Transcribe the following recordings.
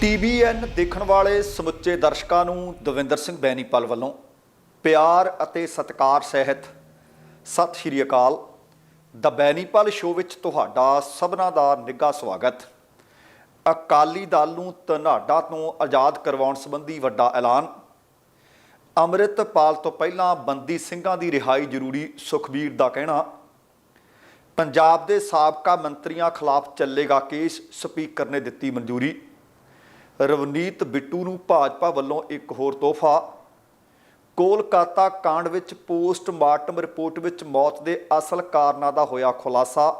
TBN ਦੇਖਣ ਵਾਲੇ ਸਮੁੱਚੇ ਦਰਸ਼ਕਾਂ ਨੂੰ ਦਵਿੰਦਰ ਸਿੰਘ ਬੈਨੀਪਾਲ ਵੱਲੋਂ ਪਿਆਰ ਅਤੇ ਸਤਿਕਾਰ ਸਹਿਤ ਸਤਿ ਸ਼੍ਰੀ ਅਕਾਲ। ਦ ਬੈਨੀਪਾਲ ਸ਼ੋਅ ਵਿੱਚ ਤੁਹਾਡਾ ਸਭਨਾ ਦਾ ਨਿੱਘਾ ਸਵਾਗਤ। ਅਕਾਲੀ ਦਲ ਨੂੰ ਧਨਾਡਾ ਤੋਂ ਆਜ਼ਾਦ ਕਰਵਾਉਣ ਸੰਬੰਧੀ ਵੱਡਾ ਐਲਾਨ। ਅੰਮ੍ਰਿਤਪਾਲ ਤੋਂ ਪਹਿਲਾਂ ਬੰਦੀ ਸਿੰਘਾਂ ਦੀ ਰਿਹਾਈ ਜ਼ਰੂਰੀ ਸੁਖਬੀਰ ਦਾ ਕਹਿਣਾ। ਪੰਜਾਬ ਦੇ ਸਾਬਕਾ ਮੰਤਰੀਆਂ ਖਿਲਾਫ ਚੱਲੇਗਾ ਕੇਸ, ਸਪੀਕਰ ਨੇ ਦਿੱਤੀ ਮਨਜ਼ੂਰੀ। ਰਵਨੀਤ ਬਿੱਟੂ ਨੂੰ ਭਾਜਪਾ ਵੱਲੋਂ ਇੱਕ ਹੋਰ ਤੋਹਫਾ। ਕੋਲਕਾਤਾ ਕਾਂਡ ਵਿੱਚ ਪੋਸਟਮਾਰਟਮ ਰਿਪੋਰਟ ਵਿੱਚ ਮੌਤ ਦੇ ਅਸਲ ਕਾਰਨਾਂ ਦਾ ਹੋਇਆ ਖੁਲਾਸਾ।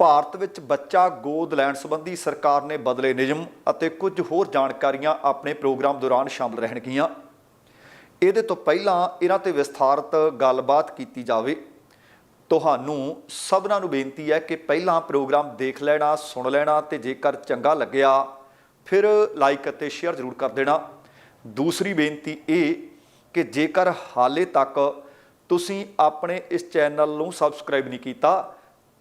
ਭਾਰਤ ਵਿੱਚ ਬੱਚਾ ਗੋਦ ਲੈਣ ਸੰਬੰਧੀ ਸਰਕਾਰ ਨੇ ਬਦਲੇ ਨਿਯਮ ਅਤੇ ਕੁਝ ਹੋਰ ਜਾਣਕਾਰੀਆਂ ਆਪਣੇ ਪ੍ਰੋਗਰਾਮ ਦੌਰਾਨ ਸ਼ਾਮਲ ਰਹਿਣਗੀਆਂ। ਇਹਦੇ ਤੋਂ ਪਹਿਲਾਂ ਇਹਨਾਂ ਤੇ ਵਿਸਥਾਰਤ ਗੱਲਬਾਤ ਕੀਤੀ ਜਾਵੇ। ਤੁਹਾਨੂੰ ਸਭਨਾਂ ਨੂੰ ਬੇਨਤੀ ਹੈ ਕਿ ਪਹਿਲਾਂ ਪ੍ਰੋਗਰਾਮ ਦੇਖ ਲੈਣਾ, ਸੁਣ ਲੈਣਾ ਤੇ ਜੇਕਰ ਚੰਗਾ ਲੱਗਿਆ ਫਿਰ ਲਾਈਕ ਅਤੇ ਸ਼ੇਅਰ ਜ਼ਰੂਰ ਕਰ ਦੇਣਾ। ਦੂਸਰੀ ਬੇਨਤੀ ਇਹ ਕਿ ਜੇਕਰ ਹਾਲੇ ਤੱਕ ਤੁਸੀਂ ਆਪਣੇ ਇਸ ਚੈਨਲ ਨੂੰ ਸਬਸਕ੍ਰਾਈਬ ਨਹੀਂ ਕੀਤਾ,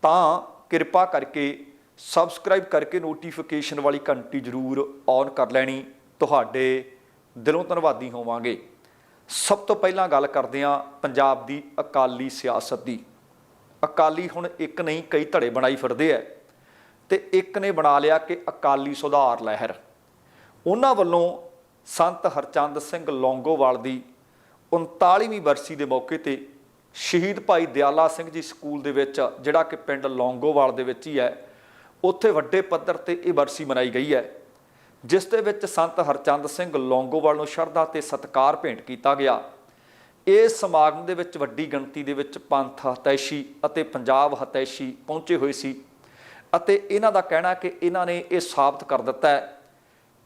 ਤਾਂ ਕਿਰਪਾ ਕਰਕੇ ਸਬਸਕ੍ਰਾਈਬ ਕਰਕੇ ਨੋਟੀਫਿਕੇਸ਼ਨ ਵਾਲੀ ਘੰਟੀ ਜ਼ਰੂਰ ਔਨ ਕਰ ਲੈਣੀ। ਤੁਹਾਡੇ ਦਿਲੋਂ ਧੰਨਵਾਦੀ ਹੋਵਾਂਗੇ। ਸਭ ਤੋਂ ਪਹਿਲਾਂ ਗੱਲ ਕਰਦੇ ਹਾਂ ਪੰਜਾਬ ਦੀ ਅਕਾਲੀ ਸਿਆਸਤ ਦੀ। ਅਕਾਲੀ ਹੁਣ ਇੱਕ ਨਹੀਂ, ਕਈ ਧੜੇ ਬਣਾਈ ਫਿਰਦੇ ਐ ਤੇ ਇੱਕ ਨੇ ਬਣਾ ਲਿਆ ਕਿ ਅਕਾਲੀ ਸੁਧਾਰ ਲਹਿਰ। ਉਹਨਾਂ ਵੱਲੋਂ ਸੰਤ ਹਰਚੰਦ ਸਿੰਘ ਲੌਂਗੋਵਾਲ ਦੀ 39ਵੀਂ ਬਰਸੀ ਦੇ ਮੌਕੇ ਤੇ ਸ਼ਹੀਦ ਭਾਈ ਦਿਆਲਾ ਸਿੰਘ ਜੀ ਸਕੂਲ ਦੇ ਵਿੱਚ, ਜਿਹੜਾ ਕਿ ਪਿੰਡ ਲੌਂਗੋਵਾਲ ਦੇ ਵਿੱਚ ਹੀ ਹੈ, ਉੱਥੇ ਵੱਡੇ ਪੱਧਰ ਤੇ ਇਹ ਬਰਸੀ ਮਨਾਈ ਗਈ ਹੈ, ਜਿਸ ਦੇ ਵਿੱਚ ਸੰਤ ਹਰਚੰਦ ਸਿੰਘ ਲੌਂਗੋਵਾਲ ਨੂੰ ਸ਼ਰਧਾ ਤੇ ਸਤਿਕਾਰ ਭੇਂਟ ਕੀਤਾ ਗਿਆ। ਇਸ ਸਮਾਗਮ ਦੇ ਵਿੱਚ ਵੱਡੀ ਗਿਣਤੀ ਦੇ ਵਿੱਚ ਪੰਥ ਹਤੈਸ਼ੀ ਅਤੇ ਪੰਜਾਬ ਹਤੈਸ਼ੀ ਪਹੁੰਚੇ ਹੋਏ ਸੀ। ਅਤੇ ਇਹਨਾਂ ਦਾ ਕਹਿਣਾ ਕਿ ਇਹਨਾਂ ਨੇ ਇਹ ਸਾਬਤ ਕਰ ਦਿੱਤਾ ਹੈ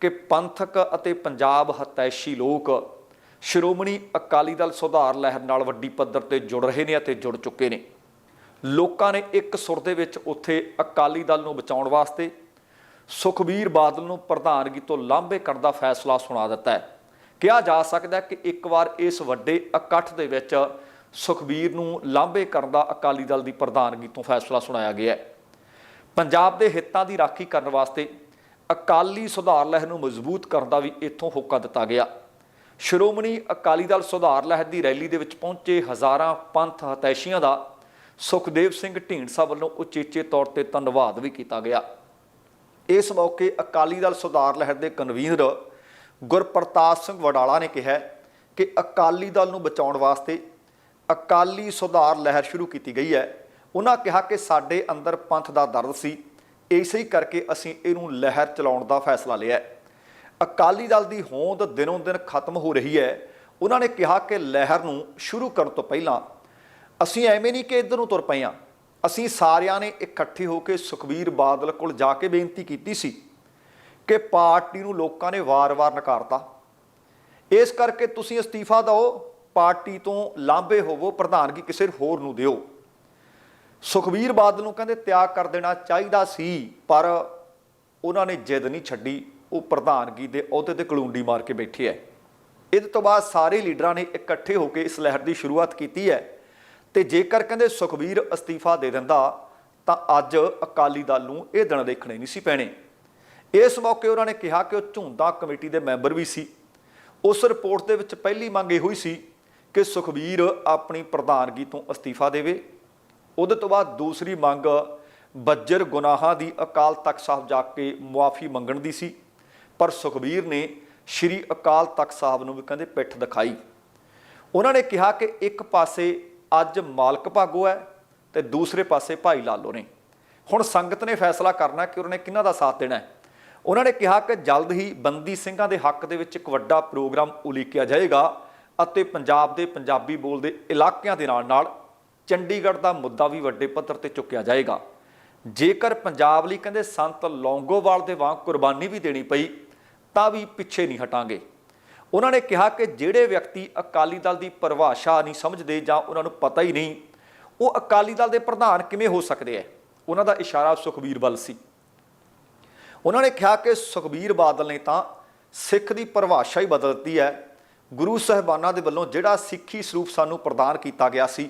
ਕਿ ਪੰਥਕ ਅਤੇ ਪੰਜਾਬ ਹਤੈਸ਼ੀ ਲੋਕ ਸ਼੍ਰੋਮਣੀ ਅਕਾਲੀ ਦਲ ਸੁਧਾਰ ਲਹਿਰ ਨਾਲ ਵੱਡੀ ਪੱਧਰ ਤੇ ਜੁੜ ਰਹੇ ਨੇ ਅਤੇ ਜੁੜ ਚੁੱਕੇ ਨੇ। ਲੋਕਾਂ ਨੇ ਇੱਕ ਸੁਰ ਦੇ ਵਿੱਚ ਉੱਥੇ ਅਕਾਲੀ ਦਲ ਨੂੰ ਬਚਾਉਣ ਵਾਸਤੇ ਸੁਖਬੀਰ ਬਾਦਲ ਨੂੰ ਪ੍ਰਧਾਨਗੀ ਤੋਂ ਲਾਂਭੇ ਕਰਨ ਦਾ ਫੈਸਲਾ ਸੁਣਾ ਦਿੱਤਾ ਹੈ। ਕਿਹਾ ਜਾ ਸਕਦਾ ਹੈ ਕਿ ਇੱਕ ਵਾਰ ਇਸ ਵੱਡੇ ਇਕੱਠ ਦੇ ਵਿੱਚ ਸੁਖਬੀਰ ਨੂੰ ਲਾਂਭੇ ਕਰਨ ਦਾ ਅਕਾਲੀ ਦਲ ਦੀ ਪ੍ਰਧਾਨਗੀ ਤੋਂ ਫੈਸਲਾ ਸੁਣਾਇਆ ਗਿਆ ਹੈ। ਪੰਜਾਬ ਦੇ ਹਿੱਤਾਂ ਦੀ ਰਾਖੀ ਕਰਨ ਵਾਸਤੇ ਅਕਾਲੀ ਸੁਧਾਰ ਲਹਿਰ ਨੂੰ ਮਜ਼ਬੂਤ ਕਰਨ ਦਾ ਵੀ ਇੱਥੋਂ ਹੋਕਾ ਦਿੱਤਾ ਗਿਆ। ਸ਼੍ਰੋਮਣੀ ਅਕਾਲੀ ਦਲ ਸੁਧਾਰ ਲਹਿਰ ਦੀ ਰੈਲੀ ਦੇ ਵਿੱਚ ਪਹੁੰਚੇ ਹਜ਼ਾਰਾਂ ਪੰਥ ਹਤੈਸ਼ੀਆਂ ਦਾ ਸੁਖਦੇਵ ਸਿੰਘ ਢੀਂਡਸਾ ਵੱਲੋਂ ਉਚੇਚੇ ਤੌਰ ਤੇ ਧੰਨਵਾਦ ਵੀ ਕੀਤਾ ਗਿਆ। ਇਸ ਮੌਕੇ ਅਕਾਲੀ ਦਲ ਸੁਧਾਰ ਲਹਿਰ ਦੇ ਕਨਵੀਨਰ ਗੁਰਪ੍ਰਤਾਪ ਸਿੰਘ ਵਡਾਲਾ ਨੇ ਕਿਹਾ ਕਿ ਅਕਾਲੀ ਦਲ ਨੂੰ ਬਚਾਉਣ ਵਾਸਤੇ ਅਕਾਲੀ ਸੁਧਾਰ ਲਹਿਰ ਸ਼ੁਰੂ ਕੀਤੀ ਗਈ ਹੈ। ਉਹਨਾਂ ਕਿਹਾ ਕਿ ਸਾਡੇ ਅੰਦਰ ਪੰਥ ਦਾ ਦਰਦ ਸੀ। ਇਸੇ ਹੀ ਕਰਕੇ ਅਸੀਂ ਇਹਨੂੰ ਲਹਿਰ ਚਲਾਉਣ ਦਾ ਫੈਸਲਾ ਲਿਆ ਅਕਾਲੀ ਦਲ ਦੀ ਹੋਂਦ ਦਿਨੋਂ ਦਿਨ ਖਤਮ ਹੋ ਰਹੀ ਹੈ। ਉਹਨਾਂ ਨੇ ਕਿਹਾ ਕਿ ਲਹਿਰ ਨੂੰ ਸ਼ੁਰੂ ਕਰਨ ਤੋਂ ਪਹਿਲਾਂ ਅਸੀਂ ਐਵੇਂ ਨਹੀਂ ਕਿ ਇੱਧਰ ਨੂੰ ਤੁਰ ਪਏ ਹਾਂ। ਅਸੀਂ ਸਾਰਿਆਂ ਨੇ ਇਕੱਠੇ ਹੋ ਕੇ ਸੁਖਬੀਰ ਬਾਦਲ ਕੋਲ ਜਾ ਕੇ ਬੇਨਤੀ ਕੀਤੀ ਸੀ ਕਿ ਪਾਰਟੀ ਨੂੰ ਲੋਕਾਂ ਨੇ ਵਾਰ-ਵਾਰ ਨਕਾਰਤਾ। ਇਸ ਕਰਕੇ ਤੁਸੀਂ ਅਸਤੀਫਾ ਦਿਓ, ਪਾਰਟੀ ਤੋਂ ਲਾਂਭੇ ਹੋਵੋ, ਪ੍ਰਧਾਨਗੀ ਕਿਸੇ ਹੋਰ ਨੂੰ ਦਿਓ। ਸੁਖਬੀਰ ਬਾਦਲ ਨੂੰ ਕਹਿੰਦੇ ਤਿਆਗ ਕਰ ਦੇਣਾ ਚਾਹੀਦਾ ਸੀ, ਪਰ ਉਹਨਾਂ ਨੇ ਜਿੱਦ ਨਹੀਂ ਛੱਡੀ। ਉਹ ਪ੍ਰਧਾਨਗੀ ਦੇ ਅਹੁਦੇ ਤੇ ਕਲੂੰਡੀ ਮਾਰ ਕੇ ਬੈਠੇ ਐ। ਇਹਦੇ ਤੋਂ ਬਾਅਦ ਸਾਰੇ ਲੀਡਰਾਂ ਨੇ ਇਕੱਠੇ ਹੋ ਕੇ ਇਸ ਲਹਿਰ ਦੀ ਸ਼ੁਰੂਆਤ ਕੀਤੀ ਹੈ ਤੇ ਜੇਕਰ ਕਹਿੰਦੇ ਸੁਖਬੀਰ ਅਸਤੀਫਾ ਦੇ ਦਿੰਦਾ, ਤਾਂ ਅੱਜ ਅਕਾਲੀ ਦਲ ਨੂੰ ਇਹ ਦਿਨ ਦੇਖਣੇ ਨਹੀਂ ਸੀ ਪੈਣੇ। ਇਸ ਮੌਕੇ ਉਹਨਾਂ ਨੇ ਕਿਹਾ ਕਿ ਉਹ ਝੁੰਦਾ ਕਮੇਟੀ ਦੇ ਮੈਂਬਰ ਵੀ ਸੀ। ਉਸ ਰਿਪੋਰਟ ਦੇ ਵਿੱਚ ਪਹਿਲੀ ਮੰਗ ਇਹ ਹੋਈ ਸੀ ਕਿ ਸੁਖਬੀਰ ਆਪਣੀ ਪ੍ਰਧਾਨਗੀ ਤੋਂ ਅਸਤੀਫਾ ਦੇਵੇ। ਉਹਦੇ ਤੋਂ ਬਾਅਦ ਦੂਸਰੀ ਮੰਗ ਬੱਜਰ ਗੁਨਾਹਾਂ ਦੀ ਅਕਾਲ ਤਖਤ ਸਾਹਿਬ ਜਾ ਕੇ ਮੁਆਫੀ ਮੰਗਣ ਦੀ ਸੀ। ਪਰ ਸੁਖਬੀਰ ਨੇ ਸ਼੍ਰੀ ਅਕਾਲ ਤਖਤ ਸਾਹਿਬ ਨੂੰ ਵੀ ਕਹਿੰਦੇ ਪਿੱਠ ਦਿਖਾਈ। ਉਹਨਾਂ ਨੇ ਕਿਹਾ ਕਿ ਇੱਕ ਪਾਸੇ ਅੱਜ ਮਾਲਕ ਭਾਗੋ ਹੈ ਤੇ ਦੂਸਰੇ ਪਾਸੇ ਭਾਈ ਲਾਲੋ ਨੇ। ਹੁਣ ਸੰਗਤ ਨੇ ਫੈਸਲਾ ਕਰਨਾ ਕਿ ਉਹਨਾਂ ਨੇ ਕਿਹਨਾਂ ਦਾ ਸਾਥ ਦੇਣਾ ਹੈ? ਉਹਨਾਂ ਨੇ ਕਿਹਾ ਕਿ ਜਲਦ ਹੀ ਬੰਦੀ ਸਿੰਘਾਂ ਦੇ ਹੱਕ ਦੇ ਵਿੱਚ ਇੱਕ ਵੱਡਾ ਪ੍ਰੋਗਰਾਮ ਉਲੀਕਿਆ ਜਾਏਗਾ ਅਤੇ ਪੰਜਾਬ ਦੇ ਪੰਜਾਬੀ ਬੋਲਦੇ ਇਲਾਕਿਆਂ ਦੇ ਨਾਲ ਨਾਲ ਚੰਡੀਗੜ੍ਹ ਦਾ ਮੁੱਦਾ ਵੀ ਵੱਡੇ ਪੱਧਰ ਤੇ ਚੁੱਕਿਆ ਜਾਏਗਾ। ਜੇਕਰ ਪੰਜਾਬ ਲਈ ਕਹਿੰਦੇ ਸੰਤ ਲੌਂਗੋਵਾਲ ਦੇ ਵਾਂਗ ਕੁਰਬਾਨੀ ਵੀ ਦੇਣੀ ਪਈ, ਤਾਂ ਵੀ ਪਿੱਛੇ ਨਹੀਂ ਹਟਾਂਗੇ। ਉਹਨਾਂ ਨੇ ਕਿਹਾ ਕਿ ਜਿਹੜੇ ਵਿਅਕਤੀ ਅਕਾਲੀ ਦਲ ਦੀ ਪਰਿਭਾਸ਼ਾ ਨਹੀਂ ਸਮਝਦੇ ਜਾਂ ਉਹਨਾਂ ਨੂੰ ਪਤਾ ਹੀ ਨਹੀਂ, ਉਹ ਅਕਾਲੀ ਦਲ ਦੇ ਪ੍ਰਧਾਨ ਕਿਵੇਂ ਹੋ ਸਕਦੇ ਐ? ਉਹਨਾਂ ਦਾ ਇਸ਼ਾਰਾ ਸੁਖਬੀਰ ਬਲ ਸੀ। ਉਹਨਾਂ ਨੇ ਕਿਹਾ ਕਿ ਸੁਖਬੀਰ ਬਾਦਲ ਨੇ ਤਾਂ ਸਿੱਖ ਦੀ ਪਰਿਭਾਸ਼ਾ ਹੀ ਬਦਲ ਦਿੱਤੀ ਹੈ ਗੁਰੂ ਸਾਹਿਬਾਨਾਂ ਦੇ ਵੱਲੋਂ ਜਿਹੜਾ ਸਿੱਖੀ ਸਰੂਪ ਸਾਨੂੰ ਪ੍ਰਦਾਨ ਕੀਤਾ ਗਿਆ ਸੀ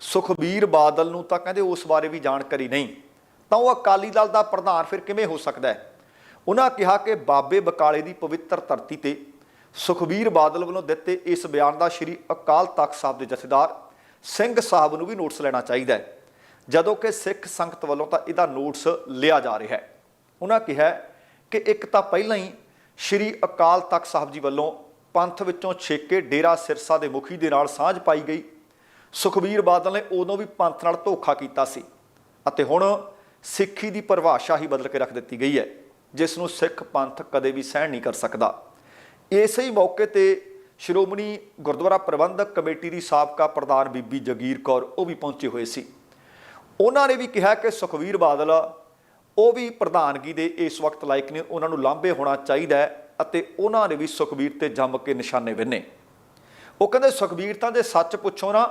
ਸੁਖਬੀਰ ਬਾਦਲ ਨੂੰ ਤਾਂ ਕਹਿੰਦੇ ਉਸ ਬਾਰੇ ਵੀ ਜਾਣਕਾਰੀ ਨਹੀਂ। ਤਾਂ ਉਹ ਅਕਾਲੀ ਦਲ ਦਾ ਪ੍ਰਧਾਨ ਫਿਰ ਕਿਵੇਂ ਹੋ ਸਕਦਾ ਹੈ? ਉਹਨਾਂ ਕਿਹਾ ਕਿ ਬਾਬੇ ਬਕਾਲੇ ਦੀ ਪਵਿੱਤਰ ਧਰਤੀ ਤੇ ਸੁਖਬੀਰ ਬਾਦਲ ਵੱਲੋਂ ਦਿੱਤੇ ਇਸ ਬਿਆਨ ਦਾ ਸ਼੍ਰੀ ਅਕਾਲ ਤਖਤ ਸਾਹਿਬ ਦੇ ਜਥੇਦਾਰ ਸਿੰਘ ਸਾਹਿਬ ਨੂੰ ਵੀ ਨੋਟਿਸ ਲੈਣਾ ਚਾਹੀਦਾ ਹੈ। ਜਦੋਂ ਕਿ ਸਿੱਖ ਸੰਗਤ ਵੱਲੋਂ ਤਾਂ ਇਹਦਾ ਨੋਟਿਸ ਲਿਆ ਜਾ ਰਿਹਾ ਹੈ। ਉਹਨਾਂ ਕਿਹਾ ਕਿ ਇੱਕ ਤਾਂ ਪਹਿਲਾਂ ਹੀ ਸ਼੍ਰੀ ਅਕਾਲ ਤਖਤ ਸਾਹਿਬ ਜੀ ਵੱਲੋਂ ਪੰਥ ਵਿੱਚੋਂ ਛੇਕੇ ਡੇਰਾ ਸਿਰਸਾ ਦੇ ਮੁਖੀ ਦੇ ਨਾਲ ਸਾਂਝ ਪਾਈ ਗਈ। ਸੁਖਬੀਰ ਬਾਦਲ ਨੇ ਉਦੋਂ ਵੀ ਪੰਥ ਨਾਲ ਧੋਖਾ ਕੀਤਾ ਸੀ ਅਤੇ ਹੁਣ ਸਿੱਖੀ ਦੀ ਪਰਿਭਾਸ਼ਾ ਹੀ ਬਦਲ ਕੇ ਰੱਖ ਦਿੱਤੀ ਗਈ ਹੈ, ਜਿਸ ਨੂੰ ਸਿੱਖ ਪੰਥ ਕਦੇ ਵੀ ਸਹਿਣ ਨਹੀਂ ਕਰ ਸਕਦਾ। ਇਸੇ ਹੀ ਮੌਕੇ ਤੇ ਸ਼੍ਰੋਮਣੀ ਗੁਰਦੁਆਰਾ ਪ੍ਰਬੰਧਕ ਕਮੇਟੀ ਦੀ ਸਾਬਕਾ ਪ੍ਰਧਾਨ ਬੀਬੀ ਜਗੀਰ ਕੌਰ ਉਹ ਵੀ ਪਹੁੰਚੇ ਹੋਏ ਸੀ। ਉਹਨਾਂ ਨੇ ਵੀ ਕਿਹਾ ਕਿ ਸੁਖਵੀਰ ਬਾਦਲ, ਉਹ ਵੀ ਪ੍ਰਧਾਨਗੀ ਦੇ ਇਸ ਵਕਤ ਲਾਇਕ ਨੇ, ਉਹਨਾਂ ਨੂੰ ਲਾਂਭੇ ਹੋਣਾ ਚਾਹੀਦਾ ਅਤੇ ਉਹਨਾਂ ਨੇ ਵੀ ਸੁਖਵੀਰ ਤੇ ਜੰਮ ਕੇ ਨਿਸ਼ਾਨੇ ਵਿੰਨੇ ਉਹ ਕਹਿੰਦੇ, ਸੁਖਬੀਰ ਤਾਂ ਦੇ ਸੱਚ ਪੁੱਛੋ ਨਾ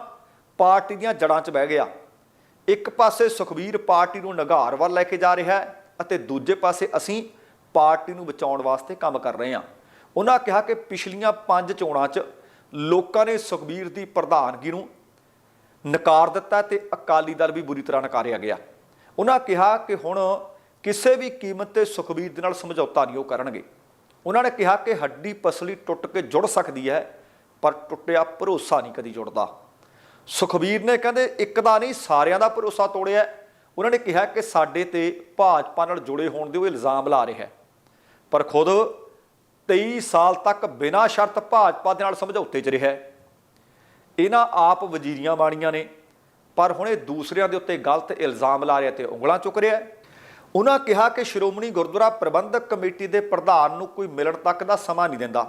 ਪਾਰਟੀ ਦੀਆਂ ਜੜਾਂ 'ਚ ਬਹਿ ਗਿਆ। ਇੱਕ ਪਾਸੇ ਸੁਖਬੀਰ ਪਾਰਟੀ ਨੂੰ ਨਗਾਰ ਵੱਲ ਲੈ ਕੇ ਜਾ ਰਿਹਾ ਹੈ ਅਤੇ ਦੂਜੇ ਪਾਸੇ ਅਸੀਂ ਪਾਰਟੀ ਨੂੰ ਬਚਾਉਣ ਵਾਸਤੇ ਕੰਮ ਕਰ ਰਹੇ ਹਾਂ। ਉਹਨਾਂ ਕਿਹਾ ਕਿ ਪਿਛਲੀਆਂ ਪੰਜ ਚੋਣਾਂ 'ਚ ਲੋਕਾਂ ਨੇ ਸੁਖਬੀਰ ਦੀ ਪ੍ਰਧਾਨਗੀ ਨੂੰ ਨਕਾਰ ਦਿੱਤਾ ਤੇ ਅਕਾਲੀ ਦਲ ਵੀ ਬੁਰੀ ਤਰ੍ਹਾਂ ਨਕਾਰਿਆ ਗਿਆ। ਉਹਨਾਂ ਕਿਹਾ ਕਿ ਹੁਣ ਕਿਸੇ ਵੀ ਕੀਮਤ ਤੇ ਸੁਖਬੀਰ ਦੇ ਨਾਲ ਸਮਝੌਤਾ ਨਹੀਂ ਉਹ ਕਰਨਗੇ। ਉਹਨਾਂ ਨੇ ਕਿਹਾ ਕਿ ਹੱਡੀ ਪਸਲੀ ਟੁੱਟ ਕੇ ਜੁੜ ਸਕਦੀ ਹੈ, ਪਰ ਟੁੱਟਿਆ ਭਰੋਸਾ ਨਹੀਂ ਕਦੀ ਜੁੜਦਾ। ਸੁਖਬੀਰ ਨੇ ਕਹਿੰਦੇ, ਇੱਕ ਦਾ ਨਹੀਂ, ਸਾਰਿਆਂ ਦਾ ਭਰੋਸਾ ਤੋੜਿਆ ਉਹਨਾਂ ਨੇ ਕਿਹਾ ਕਿ ਸਾਡੇ ਤੇ ਭਾਜਪਾ ਨਾਲ ਜੁੜੇ ਹੋਣ ਦੇ ਉਹ ਇਲਜ਼ਾਮ ਲਾ ਰਿਹਾ ਪਰ ਖੁਦ 23 ਸਾਲ ਤੱਕ ਬਿਨਾਂ ਸ਼ਰਤ ਭਾਜਪਾ ਦੇ ਨਾਲ ਸਮਝੌਤੇ 'ਚ ਰਿਹਾ ਇਹਨਾਂ ਆਪ ਵਜ਼ੀਰੀਆਂ ਬਾਣੀਆਂ ਨੇ, ਪਰ ਹੁਣ ਇਹ ਦੂਸਰਿਆਂ ਦੇ ਉੱਤੇ ਗਲਤ ਇਲਜ਼ਾਮ ਲਾ ਰਿਹਾ ਤੇ ਉਂਗਲਾਂ ਚੁੱਕ ਰਿਹਾ ਉਹਨਾਂ ਕਿਹਾ ਕਿ ਸ਼੍ਰੋਮਣੀ ਗੁਰਦੁਆਰਾ ਪ੍ਰਬੰਧਕ ਕਮੇਟੀ ਦੇ ਪ੍ਰਧਾਨ ਨੂੰ ਕੋਈ ਮਿਲਣ ਤੱਕ ਦਾ ਸਮਾਂ ਨਹੀਂ ਦਿੰਦਾ।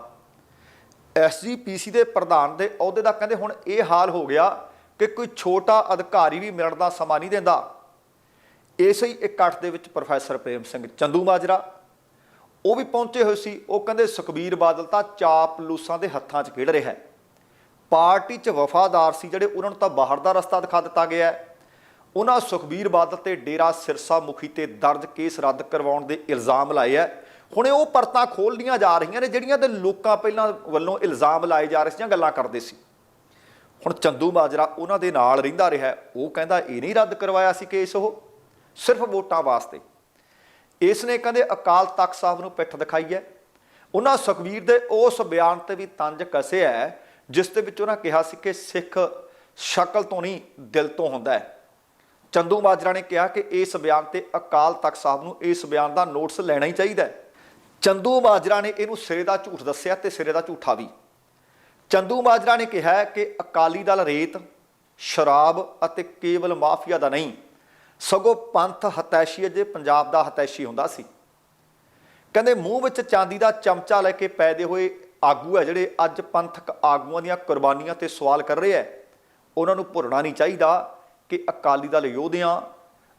ਐਸਜੀਪੀਸੀ ਦੇ ਪ੍ਰਧਾਨ ਦੇ ਅਹੁਦੇ ਦਾ ਕਹਿੰਦੇ, ਹੁਣ ਇਹ ਹਾਲ ਹੋ ਗਿਆ ਕਿ ਕੋਈ ਛੋਟਾ ਅਧਿਕਾਰੀ ਵੀ ਮਿਲਣ ਦਾ ਸਮਾਂ ਨਹੀਂ ਦਿੰਦਾ। ਇਸੇ ਹੀ ਇਕੱਠ ਦੇ ਵਿੱਚ ਪ੍ਰੋਫੈਸਰ ਪ੍ਰੇਮ ਸਿੰਘ ਚੰਦੂ ਮਾਜਰਾ, ਉਹ ਵੀ ਪਹੁੰਚੇ ਹੋਏ ਸੀ। ਉਹ ਕਹਿੰਦੇ, ਸੁਖਬੀਰ ਬਾਦਲ ਤਾਂ ਚਾਪਲੂਸਾਂ ਦੇ ਹੱਥਾਂ 'ਚ ਖੇਡ ਰਿਹਾ ਹੈ। ਪਾਰਟੀ 'ਚ ਵਫਾਦਾਰ ਸੀ ਜਿਹੜੇ ਉਹਨਾਂ ਨੂੰ ਤਾਂ ਬਾਹਰ ਦਾ ਰਸਤਾ ਦਿਖਾ ਦਿੱਤਾ ਗਿਆ ਉਹਨਾਂ ਸੁਖਬੀਰ ਬਾਦਲ ਤੇ ਡੇਰਾ ਸਿਰਸਾ ਮੁਖੀ ਤੇ ਦਰਜ ਕੇਸ ਰੱਦ ਕਰਵਾਉਣ ਦੇ ਇਲਜ਼ਾਮ ਲਾਏ ਹੈ। ਹੁਣ ਉਹ ਪਰਤਾਂ ਖੋਲ੍ਹਣੀਆਂ ਜਾ ਰਹੀਆਂ ਨੇ, ਜਿਹੜੀਆਂ ਤੇ ਲੋਕਾਂ ਪਹਿਲਾਂ ਵੱਲੋਂ ਇਲਜ਼ਾਮ ਲਾਏ ਜਾ ਰਹੇ ਸੀ ਜਾਂ ਗੱਲਾਂ ਕਰਦੇ ਸੀ। ਹੁਣ ਚੰਦੂ ਮਾਜਰਾ ਉਹਨਾਂ ਦੇ ਨਾਲ ਰਹਿੰਦਾ ਰਿਹਾ ਉਹ ਕਹਿੰਦਾ, ਇਹ ਨਹੀਂ ਰੱਦ ਕਰਵਾਇਆ ਸੀ ਕੇਸ ਉਹ। ਸਿਰਫ ਵੋਟਾਂ ਵਾਸਤੇ। ਇਸ ਨੇ ਕਹਿੰਦੇ, ਅਕਾਲ ਤਖਤ ਸਾਹਿਬ ਨੂੰ ਪਿੱਠ ਦਿਖਾਈ ਹੈ। ਉਹਨਾਂ ਸੁਖਵੀਰ ਦੇ ਉਸ ਬਿਆਨ ਤੇ ਵੀ ਤੰਜ ਕਸਿਆ ਹੈ, ਜਿਸ ਦੇ ਵਿੱਚ ਉਹਨਾਂ ਕਿਹਾ ਸੀ ਕਿ ਸਿੱਖ ਸ਼ਕਲ ਤੋਂ ਨਹੀਂ, ਦਿਲ ਤੋਂ ਹੁੰਦਾ ਹੈ। ਚੰਦੂ ਮਾਜਰਾ ਨੇ ਕਿਹਾ ਕਿ ਇਸ ਬਿਆਨ ਤੇ ਅਕਾਲ ਤਖਤ ਸਾਹਿਬ ਨੂੰ ਇਸ ਬਿਆਨ ਦਾ ਨੋਟਿਸ ਲੈਣਾ ਹੀ ਚਾਹੀਦਾ ਹੈ। ਚੰਦੂ ਮਾਜਰਾ ਨੇ ਇਹਨੂੰ ਸਿਰੇ ਦਾ ਝੂਠ ਦੱਸਿਆ ਤੇ ਸਿਰੇ ਦਾ ਝੂਠਾ ਵੀ। ਚੰਦੂ ਮਾਜਰਾ ਨੇ ਕਿਹਾ ਕਿ ਅਕਾਲੀ ਦਲ ਰੇਤ, ਸ਼ਰਾਬ ਅਤੇ ਕੇਵਲ ਮਾਫੀਆ ਦਾ ਨਹੀਂ, ਸਗੋਂ ਪੰਥ ਹਤੈਸ਼ੀ ਅਜੇ ਪੰਜਾਬ ਦਾ ਹਤੈਸ਼ੀ ਹੁੰਦਾ ਸੀ। ਕਹਿੰਦੇ ਮੂੰਹ ਵਿੱਚ ਚਾਂਦੀ ਦਾ ਚਮਚਾ ਲੈ ਕੇ ਪੈਦੇ ਹੋਏ ਆਗੂ ਹੈ ਜਿਹੜੇ ਅੱਜ ਪੰਥਕ ਆਗੂਆਂ ਦੀਆਂ ਕੁਰਬਾਨੀਆਂ ਤੇ ਸਵਾਲ ਕਰ ਰਹੇ ਹੈ। ਉਹਨਾਂ ਨੂੰ ਭੁੱਲਣਾ ਨਹੀਂ ਚਾਹੀਦਾ ਕਿ ਅਕਾਲੀ ਦਲ ਯੋਧਿਆਂ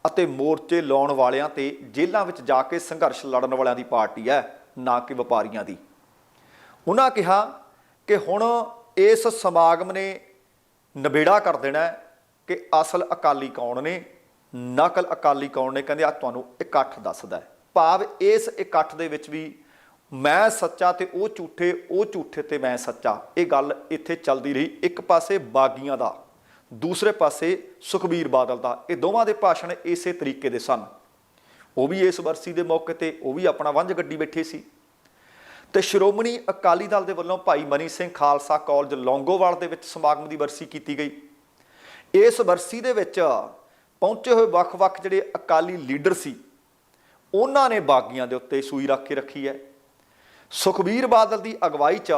ਅਤੇ ਮੋਰਚੇ ਲਾਉਣ ਵਾਲਿਆਂ ਤੇ ਜੇਲ੍ਹਾਂ ਵਿੱਚ ਜਾ ਕੇ ਸੰਘਰਸ਼ ਲੜਨ ਵਾਲਿਆਂ ਦੀ ਪਾਰਟੀ ਹੈ, ਨਾ ਕਿ ਵਪਾਰੀਆਂ ਦੀ। ਉਹਨਾਂ ਕਿਹਾ ਕਿ ਹੁਣ ਇਸ ਸਮਾਗਮ ਨੇ ਨਬੇੜਾ ਕਰ ਦੇਣਾ ਕਿ ਅਸਲ ਅਕਾਲੀ ਕੌਣ ਨੇ, ਨਕਲ ਅਕਾਲੀ ਕੌਣ ਨੇ, ਕਹਿੰਦੇ ਆ ਤੁਹਾਨੂੰ ਇਕੱਠ ਦੱਸਦਾ ਹੈ। ਭਾਵ ਇਸ ਇਕੱਠ ਦੇ ਵਿੱਚ ਵੀ ਮੈਂ ਸੱਚਾ ਤੇ ਉਹ ਝੂਠੇ ਉਹ ਝੂਠੇ ਤੇ ਮੈਂ ਸੱਚਾ। ਇਹ ਗੱਲ ਇੱਥੇ ਚੱਲਦੀ ਰਹੀ। ਇੱਕ ਪਾਸੇ ਬਾਗੀਆਂ ਦਾ, ਦੂਸਰੇ ਪਾਸੇ ਸੁਖਬੀਰ ਬਾਦਲ ਦਾ। ਇਹ ਦੋਵਾਂ ਦੇ ਭਾਸ਼ਣ ਇਸੇ ਤਰੀਕੇ ਦੇ ਸਨ। ਉਹ ਵੀ ਇਸ ਵਰਸੀ ਦੇ ਮੌਕੇ ਤੇ, ਉਹ ਵੀ ਆਪਣਾ ਵੰਝ ਗੱਡੀ ਬੈਠੇ ਸੀ। ਤੇ ਸ਼੍ਰੋਮਣੀ ਅਕਾਲੀ ਦਲ ਦੇ ਵੱਲੋਂ ਭਾਈ ਮਨੀ ਸਿੰਘ ਖਾਲਸਾ ਕਾਲਜ ਲੌਂਗੋਵਾਲ ਦੇ ਵਿੱਚ ਸਮਾਗਮ ਦੀ ਵਰਸੀ ਕੀਤੀ ਗਈ। ਇਸ ਵਰਸੀ ਦੇ ਵਿੱਚ ਪਹੁੰਚੇ ਹੋਏ ਵੱਖ-ਵੱਖ ਜਿਹੜੇ ਅਕਾਲੀ ਲੀਡਰ ਸੀ, ਉਹਨਾਂ ਨੇ ਬਾਗੀਆਂ ਦੇ ਉੱਤੇ ਸੂਈ ਰੱਖ ਕੇ ਰੱਖੀ ਹੈ। ਸੁਖਬੀਰ ਬਾਦਲ ਦੀ ਅਗਵਾਈ 'ਚ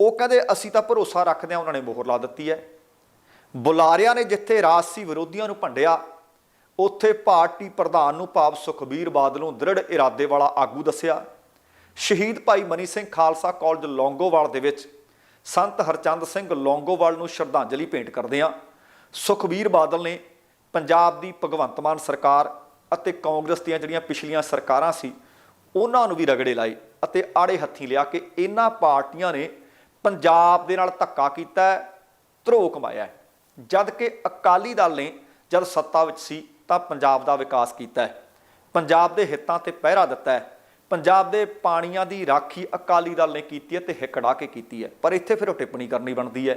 ਉਹ ਕਹਿੰਦੇ, ਅਸੀਂ ਤਾਂ ਭਰੋਸਾ ਰੱਖਦੇ ਹਾਂ, ਉਹਨਾਂ ਨੇ ਮੋਹਰ ਲਾ ਦਿੱਤੀ ਹੈ। ਬੁਲਾਰਿਆਂ ਨੇ ਜਿੱਥੇ ਰਾਜਸੀ ਵਿਰੋਧੀਆਂ ਨੂੰ ਭੰਡਿਆ, ਉੱਥੇ ਪਾਰਟੀ ਪ੍ਰਧਾਨ ਨੂੰ ਭਾਵ ਸੁਖਬੀਰ ਬਾਦਲ ਨੂੰ ਦ੍ਰਿੜ ਇਰਾਦੇ ਵਾਲਾ ਆਗੂ ਦੱਸਿਆ। ਸ਼ਹੀਦ ਭਾਈ ਮਨੀ ਸਿੰਘ ਖਾਲਸਾ ਕਾਲਜ ਲੌਂਗੋਵਾਲ ਦੇ ਵਿੱਚ ਸੰਤ ਹਰਚੰਦ ਸਿੰਘ ਲੌਂਗੋਵਾਲ ਨੂੰ ਸ਼ਰਧਾਂਜਲੀ ਭੇਂਟ ਕਰਦੇ ਆ ਸੁਖਬੀਰ ਬਾਦਲ ਨੇ ਪੰਜਾਬ ਦੀ ਭਗਵੰਤ ਮਾਨ ਸਰਕਾਰ ਅਤੇ ਕਾਂਗਰਸ ਦੀਆਂ ਜਿਹੜੀਆਂ ਪਿਛਲੀਆਂ ਸਰਕਾਰਾਂ ਸੀ, ਉਹਨਾਂ ਨੂੰ ਵੀ ਰਗੜੇ ਲਾਏ ਅਤੇ ਆੜੇ ਹੱਥੀ ਲਿਆ ਕਿ ਇਹਨਾਂ ਪਾਰਟੀਆਂ ਨੇ ਪੰਜਾਬ ਦੇ ਨਾਲ ਧੱਕਾ ਕੀਤਾ ਧਰੋ ਕਮਾਇਆ ਹੈ। ਜਦ ਕਿ ਅਕਾਲੀ ਦਲ ਨੇ ਜਦ ਸੱਤਾ ਵਿੱਚ ਸੀ ਤਾਂ ਪੰਜਾਬ ਦਾ ਵਿਕਾਸ ਕੀਤਾ ਪੰਜਾਬ ਦੇ ਹਿੱਤਾਂ ਤੇ ਪਹਿਰਾ ਦਿੱਤਾ ਹੈ। ਪੰਜਾਬ ਦੇ ਪਾਣੀਆਂ ਦੀ ਰਾਖੀ ਅਕਾਲੀ ਦਲ ਨੇ ਕੀਤੀ ਹੈ ਤੇ ਹਿੱਕੜਾ ਕੇ ਕੀਤੀ ਹੈ। ਪਰ ਇੱਥੇ ਫਿਰ ਉਹ ਟਿੱਪਣੀ ਕਰਨੀ ਬਣਦੀ ਹੈ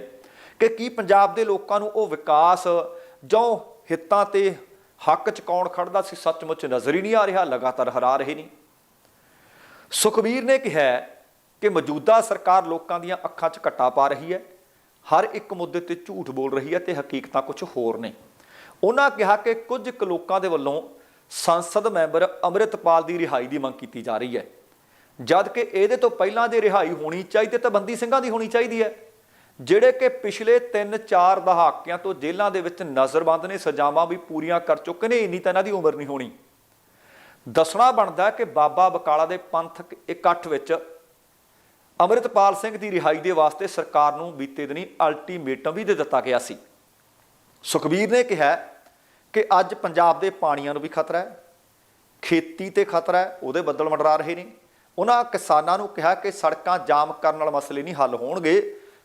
ਕਿ ਕੀ ਪੰਜਾਬ ਦੇ ਲੋਕਾਂ ਨੂੰ ਉਹ ਵਿਕਾਸ ਜੋ ਹਿੱਤਾਂ ਤੇ ਹੱਕ ਚ ਕੌਣ ਖੜਦਾ ਸੀ, ਸੱਚਮੁੱਚ ਨਜ਼ਰ ਹੀ ਨਹੀਂ ਆ ਰਿਹਾ, ਲਗਾਤਾਰ ਹਰਾ ਰਹੇ ਨੇ। ਸੁਖਬੀਰ ਨੇ ਕਿਹਾ ਕਿ ਮੌਜੂਦਾ ਸਰਕਾਰ ਲੋਕਾਂ ਦੀਆਂ ਅੱਖਾਂ 'ਚ ਘੱਟਾ ਪਾ ਰਹੀ ਹੈ, ਹਰ ਇੱਕ ਮੁੱਦੇ ਤੇ ਝੂਠ ਬੋਲ ਰਹੀ ਹੈ ਤੇ ਹਕੀਕਤਾਂ ਕੁਝ ਹੋਰ ਨੇ। ਉਹਨਾਂ ਕਿਹਾ ਕਿ ਕੁਝ ਕੁ ਲੋਕਾਂ ਦੇ ਵੱਲੋਂ ਸੰਸਦ ਮੈਂਬਰ ਅੰਮ੍ਰਿਤਪਾਲ ਦੀ ਰਿਹਾਈ ਦੀ ਮੰਗ ਕੀਤੀ ਜਾ ਰਹੀ ਹੈ। ਜਦ ਕਿ ਇਹਦੇ ਤੋਂ ਪਹਿਲਾਂ ਦੀ ਰਿਹਾਈ ਹੋਣੀ ਚਾਹੀਦੀ ਤਾਂ ਬੰਦੀ ਸਿੰਘਾਂ ਦੀ ਹੋਣੀ ਚਾਹੀਦੀ ਹੈ। ਜਿਹੜੇ ਕਿ ਪਿਛਲੇ 3-4 ਦਹਾਕਿਆਂ ਤੋਂ ਜੇਲ੍ਹਾਂ ਦੇ ਵਿੱਚ ਨਜ਼ਰਬੰਦ ਨੇ, ਸਜ਼ਾਵਾਂ ਵੀ ਪੂਰੀਆਂ ਕਰ ਚੁੱਕੇ ਨੇ, ਇੰਨੀ ਤਾਂ ਇਹਨਾਂ ਦੀ ਉਮਰ ਨਹੀਂ ਹੋਣੀ। ਦੱਸਣਾ ਬਣਦਾ ਕਿ ਬਾਬਾ ਬਕਾਲਾ ਦੇ ਪੰਥਕ ਇਕੱਠ ਵਿੱਚ ਅੰਮ੍ਰਿਤਪਾਲ ਸਿੰਘ ਦੀ ਰਿਹਾਈ ਦੇ ਵਾਸਤੇ ਸਰਕਾਰ ਨੂੰ ਬੀਤੇ ਦਿਨੀ ਅਲਟੀਮੇਟਮ ਵੀ ਦੇ ਦਿੱਤਾ ਗਿਆ ਸੀ। ਸੁਖਬੀਰ ਨੇ ਕਿਹਾ ਕਿ ਅੱਜ ਪੰਜਾਬ ਦੇ ਪਾਣੀਆਂ ਨੂੰ ਵੀ ਖਤਰਾ ਹੈ, ਖੇਤੀ ਤੇ ਖਤਰਾ ਹੈ, ਉਹਦੇ ਬੱਦਲ ਮੰਡਰਾ ਰਹੇ ਨੇ। ਉਹਨਾਂ ਕਿਸਾਨਾਂ ਨੂੰ ਕਿਹਾ ਕਿ ਸੜਕਾਂ ਜਾਮ ਕਰਨ ਨਾਲ ਮਸਲੇ ਨਹੀਂ ਹੱਲ ਹੋਣਗੇ,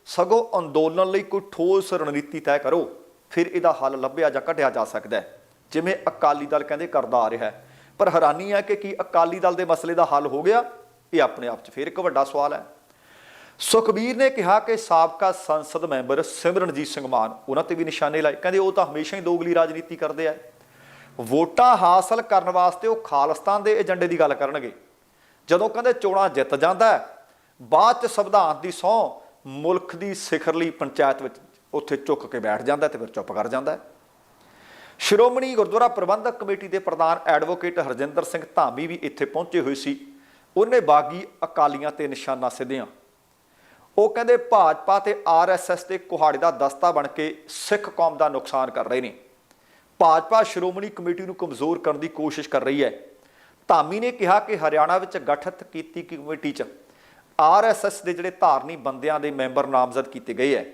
ਸਗੋਂ ਅੰਦੋਲਨ ਲਈ ਕੋਈ ਠੋਸ ਰਣਨੀਤੀ ਤੈਅ ਕਰੋ, ਫਿਰ ਇਹਦਾ ਹੱਲ ਲੱਭਿਆ ਜਾਂ ਕੱਢਿਆ ਜਾ ਸਕਦਾ ਹੈ। ਜਿਵੇਂ ਅਕਾਲੀ ਦਲ ਕਹਿੰਦੇ ਕਰਦਾ ਆ ਰਿਹਾ ਪਰ ਹੈਰਾਨੀ ਹੈ ਕਿ ਕੀ ਅਕਾਲੀ ਦਲ ਦੇ ਮਸਲੇ ਦਾ ਹੱਲ ਹੋ ਗਿਆ, ਇਹ ਆਪਣੇ ਆਪ 'ਚ ਫਿਰ ਇੱਕ ਵੱਡਾ ਸਵਾਲ ਹੈ। ਸੁਖਬੀਰ ਨੇ ਕਿਹਾ ਕਿ ਸਾਬਕਾ ਸੰਸਦ ਮੈਂਬਰ ਸਿਮਰਨਜੀਤ ਸਿੰਘ ਮਾਨ, ਉਹਨਾਂ ਤੇ ਵੀ ਨਿਸ਼ਾਨੇ ਲਾਏ। ਕਹਿੰਦੇ ਉਹ ਤਾਂ ਹਮੇਸ਼ਾ ਹੀ ਦੋਗਲੀ ਰਾਜਨੀਤੀ ਕਰਦੇ ਆ। ਵੋਟਾਂ ਹਾਸਲ ਕਰਨ ਵਾਸਤੇ ਉਹ ਖਾਲਿਸਤਾਨ ਦੇ ਏਜੰਡੇ ਦੀ ਗੱਲ ਕਰਨਗੇ। ਜਦੋਂ ਕਹਿੰਦੇ ਚੋਣਾਂ ਜਿੱਤ ਜਾਂਦਾ ਬਾਅਦ ਚ ਸੰਵਿਧਾਨ ਦੀ ਸਹੁੰ ਮੁਲਕ ਦੀ ਸਿਖਰਲੀ ਪੰਚਾਇਤ ਵਿੱਚ ਉੱਥੇ ਝੁੱਕ ਕੇ ਬੈਠ ਜਾਂਦਾ ਹੈ ਤੇ ਫਿਰ ਚੁੱਪ ਕਰ ਜਾਂਦਾ ਸ਼੍ਰੋਮਣੀ ਗੁਰਦੁਆਰਾ ਪ੍ਰਬੰਧਕ ਕਮੇਟੀ ਦੇ ਪ੍ਰਧਾਨ ਐਡਵੋਕੇਟ ਹਰਜਿੰਦਰ ਸਿੰਘ ਧਾਮੀ ਵੀ ਇੱਥੇ ਪਹੁੰਚੇ ਹੋਏ ਸੀ। ਉਹਨੇ ਬਾਗੀ ਅਕਾਲੀਆਂ ਤੇ ਨਿਸ਼ਾਨਾ ਸਿੱਧਿਆਂ ਉਹ ਕਹਿੰਦੇ ਭਾਜਪਾ ਤੇ ਆਰਐਸਐਸ ਦੇ ਕੁਹਾੜੇ ਦਾ ਦਸਤਾ ਬਣ ਕੇ ਸਿੱਖ ਕੌਮ ਦਾ ਨੁਕਸਾਨ ਕਰ ਰਹੇ ਨੇ। ਭਾਜਪਾ ਸ਼੍ਰੋਮਣੀ ਕਮੇਟੀ ਨੂੰ ਕਮਜ਼ੋਰ ਕਰਨ ਦੀ ਕੋਸ਼ਿਸ਼ ਕਰ ਰਹੀ ਹੈ। ਧਾਮੀ ਨੇ ਕਿਹਾ ਕਿ ਹਰਿਆਣਾ ਵਿੱਚ ਗਠਿਤ ਕੀਤੀ ਕਮੇਟੀ 'ਚ ਆਰਐਸਐਸ ਦੇ ਜਿਹੜੇ ਧਾਰਨੀ ਬੰਦਿਆਂ ਦੇ ਮੈਂਬਰ ਨਾਮਜ਼ਦ ਕੀਤੇ ਗਏ ਹੈ।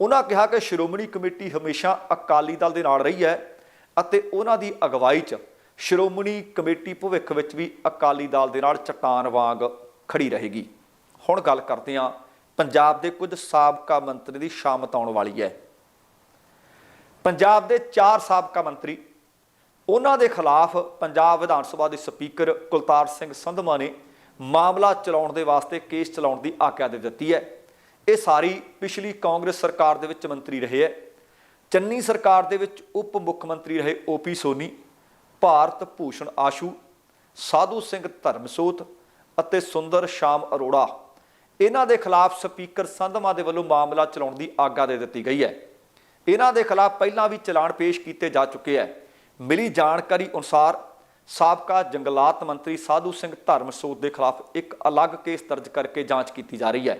ਉਹਨਾਂ ਕਿਹਾ ਕਿ ਸ਼੍ਰੋਮਣੀ ਕਮੇਟੀ ਹਮੇਸ਼ਾ ਅਕਾਲੀ ਦਲ ਦੇ ਨਾਲ ਰਹੀ ਹੈ ਅਤੇ ਉਹਨਾਂ ਦੀ ਅਗਵਾਈ 'ਚ ਸ਼੍ਰੋਮਣੀ ਕਮੇਟੀ ਭਵਿੱਖ ਵਿੱਚ ਵੀ ਅਕਾਲੀ ਦਲ ਦੇ ਨਾਲ ਚਟਾਨ ਵਾਂਗ ਖੜੀ ਰਹੇਗੀ। ਹੁਣ ਗੱਲ ਕਰਦੇ ਹਾਂ ਪੰਜਾਬ ਦੇ ਕੁਝ ਸਾਬਕਾ ਮੰਤਰੀ ਦੀ ਸ਼ਾਮਤ ਆਉਣ ਵਾਲੀ ਹੈ। ਪੰਜਾਬ ਦੇ ਚਾਰ ਸਾਬਕਾ ਮੰਤਰੀ, ਉਹਨਾਂ ਦੇ ਖਿਲਾਫ ਪੰਜਾਬ ਵਿਧਾਨ ਸਭਾ ਦੇ ਸਪੀਕਰ ਕੁਲਤਾਰ ਸਿੰਘ ਸੰਧਮਾ ਨੇ ਮਾਮਲਾ ਚਲਾਉਣ ਦੇ ਵਾਸਤੇ ਕੇਸ ਚਲਾਉਣ ਦੀ ਆਗਿਆ ਦੇ ਦਿੱਤੀ ਹੈ। ਇਹ ਸਾਰੀ ਪਿਛਲੀ ਕਾਂਗਰਸ ਸਰਕਾਰ ਦੇ ਵਿੱਚ ਮੰਤਰੀ ਰਹੇ ਹੈ। ਚੰਨੀ ਸਰਕਾਰ ਦੇ ਵਿੱਚ ਉਪ ਮੁੱਖ ਮੰਤਰੀ ਰਹੇ ਓਪੀ ਸੋਨੀ, ਭਾਰਤ ਭੂਸ਼ਣ ਆਸ਼ੂ, ਸਾਧੂ ਸਿੰਘ ਧਰਮਸੋਤ ਅਤੇ ਸੁੰਦਰ ਸ਼ਾਮ ਅਰੋੜਾ। ਇਹਨਾਂ ਦੇ ਖਿਲਾਫ ਸਪੀਕਰ ਸੰਧਮਾ ਦੇ ਵੱਲੋਂ ਮਾਮਲਾ ਚਲਾਉਣ ਦੀ ਆਗਿਆ ਦੇ ਦਿੱਤੀ ਗਈ ਹੈ। ਇਹਨਾਂ ਦੇ ਖਿਲਾਫ ਪਹਿਲਾਂ ਵੀ ਚਲਾਨ ਪੇਸ਼ ਕੀਤੇ ਜਾ ਚੁੱਕੇ ਹੈ। ਮਿਲੀ ਜਾਣਕਾਰੀ ਅਨੁਸਾਰ ਸਾਬਕਾ ਜੰਗਲਾਤ ਮੰਤਰੀ ਸਾਧੂ ਸਿੰਘ ਧਰਮਸੋਤ ਦੇ ਖਿਲਾਫ ਇੱਕ ਅਲੱਗ ਕੇਸ ਦਰਜ ਕਰਕੇ ਜਾਂਚ ਕੀਤੀ ਜਾ ਰਹੀ ਹੈ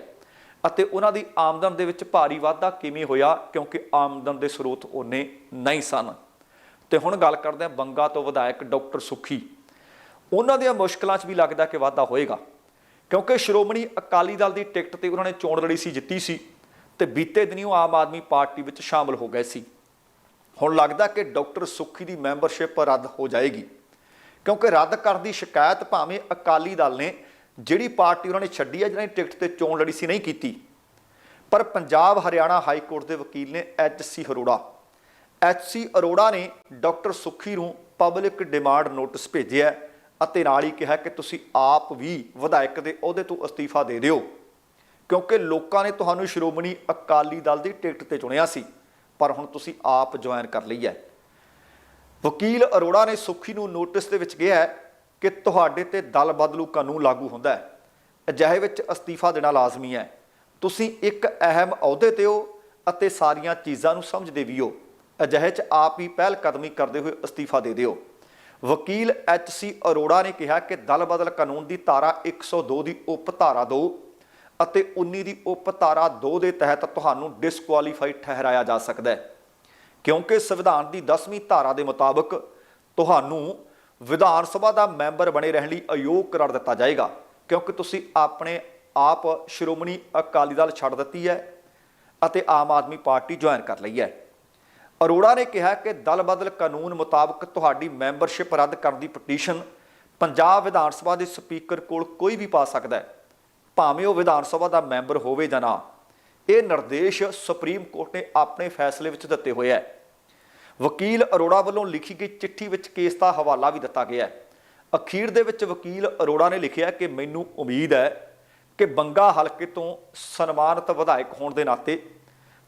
ਅਤੇ ਉਹਨਾਂ ਦੀ ਆਮਦਨ ਦੇ ਵਿੱਚ ਭਾਰੀ ਵਾਧਾ ਕਿਵੇਂ ਹੋਇਆ ਕਿਉਂਕਿ ਆਮਦਨ ਦੇ ਸਰੋਤ ਉਹਨੇ ਨਹੀਂ ਸਨ। ਤੇ ਹੁਣ ਗੱਲ ਕਰਦੇ ਹਾਂ ਬੰਗਾ ਤੋਂ ਵਿਧਾਇਕ ਡਾਕਟਰ ਸੁਖੀ। ਉਹਨਾਂ ਦੀਆਂ ਮੁਸ਼ਕਲਾਂ 'ਚ ਵੀ ਲੱਗਦਾ ਕਿ ਵਾਧਾ ਹੋਏਗਾ। ਕਿਉਂਕਿ ਸ਼੍ਰੋਮਣੀ ਅਕਾਲੀ ਦਲ ਦੀ ਟਿਕਟ ਤੇ ਉਹਨਾਂ ਨੇ ਚੋਣ ਲੜੀ ਸੀ, ਜਿੱਤੀ ਸੀ ਤੇ ਬੀਤੇ ਦਿਨੀ ਉਹ ਆਮ ਆਦਮੀ ਪਾਰਟੀ ਵਿੱਚ ਸ਼ਾਮਲ ਹੋ ਗਏ ਸੀ। ਹੁਣ ਲੱਗਦਾ ਕਿ ਡਾਕਟਰ ਸੁਖੀ ਦੀ ਮੈਂਬਰਸ਼ਿਪ ਰੱਦ ਹੋ ਜਾਏਗੀ, ਕਿਉਂਕਿ ਰੱਦ ਕਰਨ ਦੀ ਸ਼ਿਕਾਇਤ ਭਾਵੇਂ ਅਕਾਲੀ ਦਲ ਨੇ ਜਿਹੜੀ ਪਾਰਟੀ ਉਹਨਾਂ ਨੇ ਛੱਡੀ ਹੈ, ਜਿਹਨਾਂ ਨੇ ਟਿਕਟ ਤੇ ਚੋਣ ਲੜੀ ਸੀ, ਨਹੀਂ ਕੀਤੀ। ਪਰ ਪੰਜਾਬ ਹਰਿਆਣਾ ਹਾਈ ਕੋਰਟ ਦੇ ਵਕੀਲ ਨੇ H C Arora, H C Arora ਨੇ ਡਾਕਟਰ ਸੁਖੀ ਨੂੰ ਪਬਲਿਕ ਡਿਮਾਂਡ ਨੋਟਿਸ ਭੇਜਿਆ ਹੈ। ਅਤੇ ਨਾਲ ਹੀ ਕਿਹਾ ਕਿ ਤੁਸੀਂ ਆਪ ਵੀ ਵਿਧਾਇਕ ਦੇ ਅਹੁਦੇ ਤੋਂ ਅਸਤੀਫਾ ਦੇ ਦਿਓ। ਕਿਉਂਕਿ ਲੋਕਾਂ ਨੇ ਤੁਹਾਨੂੰ ਸ਼੍ਰੋਮਣੀ ਅਕਾਲੀ ਦਲ ਦੀ ਟਿਕਟ ਤੇ ਚੁਣਿਆ ਸੀ, ਪਰ ਹੁਣ ਤੁਸੀਂ ਆਪ ਜੁਆਇਨ ਕਰ ਲਈ ਹੈ। ਵਕੀਲ ਅਰੋੜਾ ਨੇ ਸੁਖੀ ਨੂੰ ਨੋਟਿਸ ਦੇ ਵਿੱਚ ਕਿਹਾ ਕਿ ਤੁਹਾਡੇ ਤੇ ਦਲ ਬਦਲੂ ਕਾਨੂੰਨ ਲਾਗੂ ਹੁੰਦਾ ਹੈ। ਅਜਿਹੇ ਵਿੱਚ ਅਸਤੀਫਾ ਦੇਣਾ ਲਾਜ਼ਮੀ ਹੈ। ਤੁਸੀਂ ਇੱਕ ਅਹਿਮ ਅਹੁਦੇ ਤੇ ਹੋ ਅਤੇ ਸਾਰੀਆਂ ਚੀਜ਼ਾਂ ਨੂੰ ਸਮਝਦੇ ਵੀ ਹੋ। ਅਜਿਹੇ 'ਚ ਆਪ ਹੀ ਪਹਿਲ ਕਦਮੀ ਕਰਦੇ ਹੋਏ ਅਸਤੀਫਾ ਦੇ ਦਿਓ। ਵਕੀਲ ਐਚ ਸੀ ਅਰੋੜਾ ਨੇ ਕਿਹਾ ਕਿ ਦਲ ਬਦਲ ਕਾਨੂੰਨ ਦੀ ਧਾਰਾ 102 ਦੀ ਉਪ ਧਾਰਾ 2 ਅਤੇ 19 ਦੀ ਉਪ ਧਾਰਾ 2 ਦੇ ਤਹਿਤ ਤੁਹਾਨੂੰ ਡਿਸਕੁਆਲੀਫਾਈ ਠਹਿਰਾਇਆ ਜਾ ਸਕਦਾ ਹੈ। ਕਿਉਂਕਿ ਸੰਵਿਧਾਨ ਦੀ 10ਵੀਂ ਧਾਰਾ ਦੇ ਮੁਤਾਬਕ ਤੁਹਾਨੂੰ ਵਿਧਾਨ ਸਭਾ ਦਾ ਮੈਂਬਰ ਬਣੇ ਰਹਿਣ ਲਈ ਅਯੋਗ ਕਰਾਰ ਦਿੱਤਾ ਜਾਏਗਾ। ਕਿਉਂਕਿ ਤੁਸੀਂ ਆਪਣੇ ਆਪ ਸ਼੍ਰੋਮਣੀ ਅਕਾਲੀ ਦਲ ਛੱਡ ਦਿੱਤੀ ਹੈ ਅਤੇ ਆਮ ਆਦਮੀ ਪਾਰਟੀ ਜੁਆਇਨ ਕਰ ਲਈ ਹੈ। ਅਰੋੜਾ ਨੇ ਕਿਹਾ ਕਿ ਦਲ ਬਦਲ ਕਾਨੂੰਨ ਮੁਤਾਬਕ ਤੁਹਾਡੀ ਮੈਂਬਰਸ਼ਿਪ ਰੱਦ ਕਰਨ ਦੀ ਪਟੀਸ਼ਨ ਪੰਜਾਬ ਵਿਧਾਨ ਸਭਾ ਦੇ ਸਪੀਕਰ ਕੋਲ ਕੋਈ ਵੀ ਪਾ ਸਕਦਾ ਹੈ, ਭਾਵੇਂ ਉਹ ਵਿਧਾਨ ਸਭਾ ਦਾ ਮੈਂਬਰ ਹੋਵੇ ਜਾਂ ਨਾ। ਇਹ ਨਿਰਦੇਸ਼ ਸੁਪਰੀਮ ਕੋਰਟ ਨੇ ਆਪਣੇ ਫੈਸਲੇ ਵਿੱਚ ਦਿੱਤੇ ਹੋਏ ਹੈ। ਵਕੀਲ ਅਰੋੜਾ ਵੱਲੋਂ ਲਿਖੀ ਗਈ ਚਿੱਠੀ ਵਿੱਚ ਕੇਸ ਦਾ ਹਵਾਲਾ ਵੀ ਦਿੱਤਾ ਗਿਆ ਹੈ। ਅਖੀਰ ਦੇ ਵਿੱਚ ਵਕੀਲ ਅਰੋੜਾ ਨੇ ਲਿਖਿਆ ਕਿ ਮੈਨੂੰ ਉਮੀਦ ਹੈ ਕਿ ਬੰਗਾ ਹਲਕੇ ਤੋਂ ਸਨਮਾਨਿਤ ਵਿਧਾਇਕ ਹੋਣ ਦੇ ਨਾਤੇ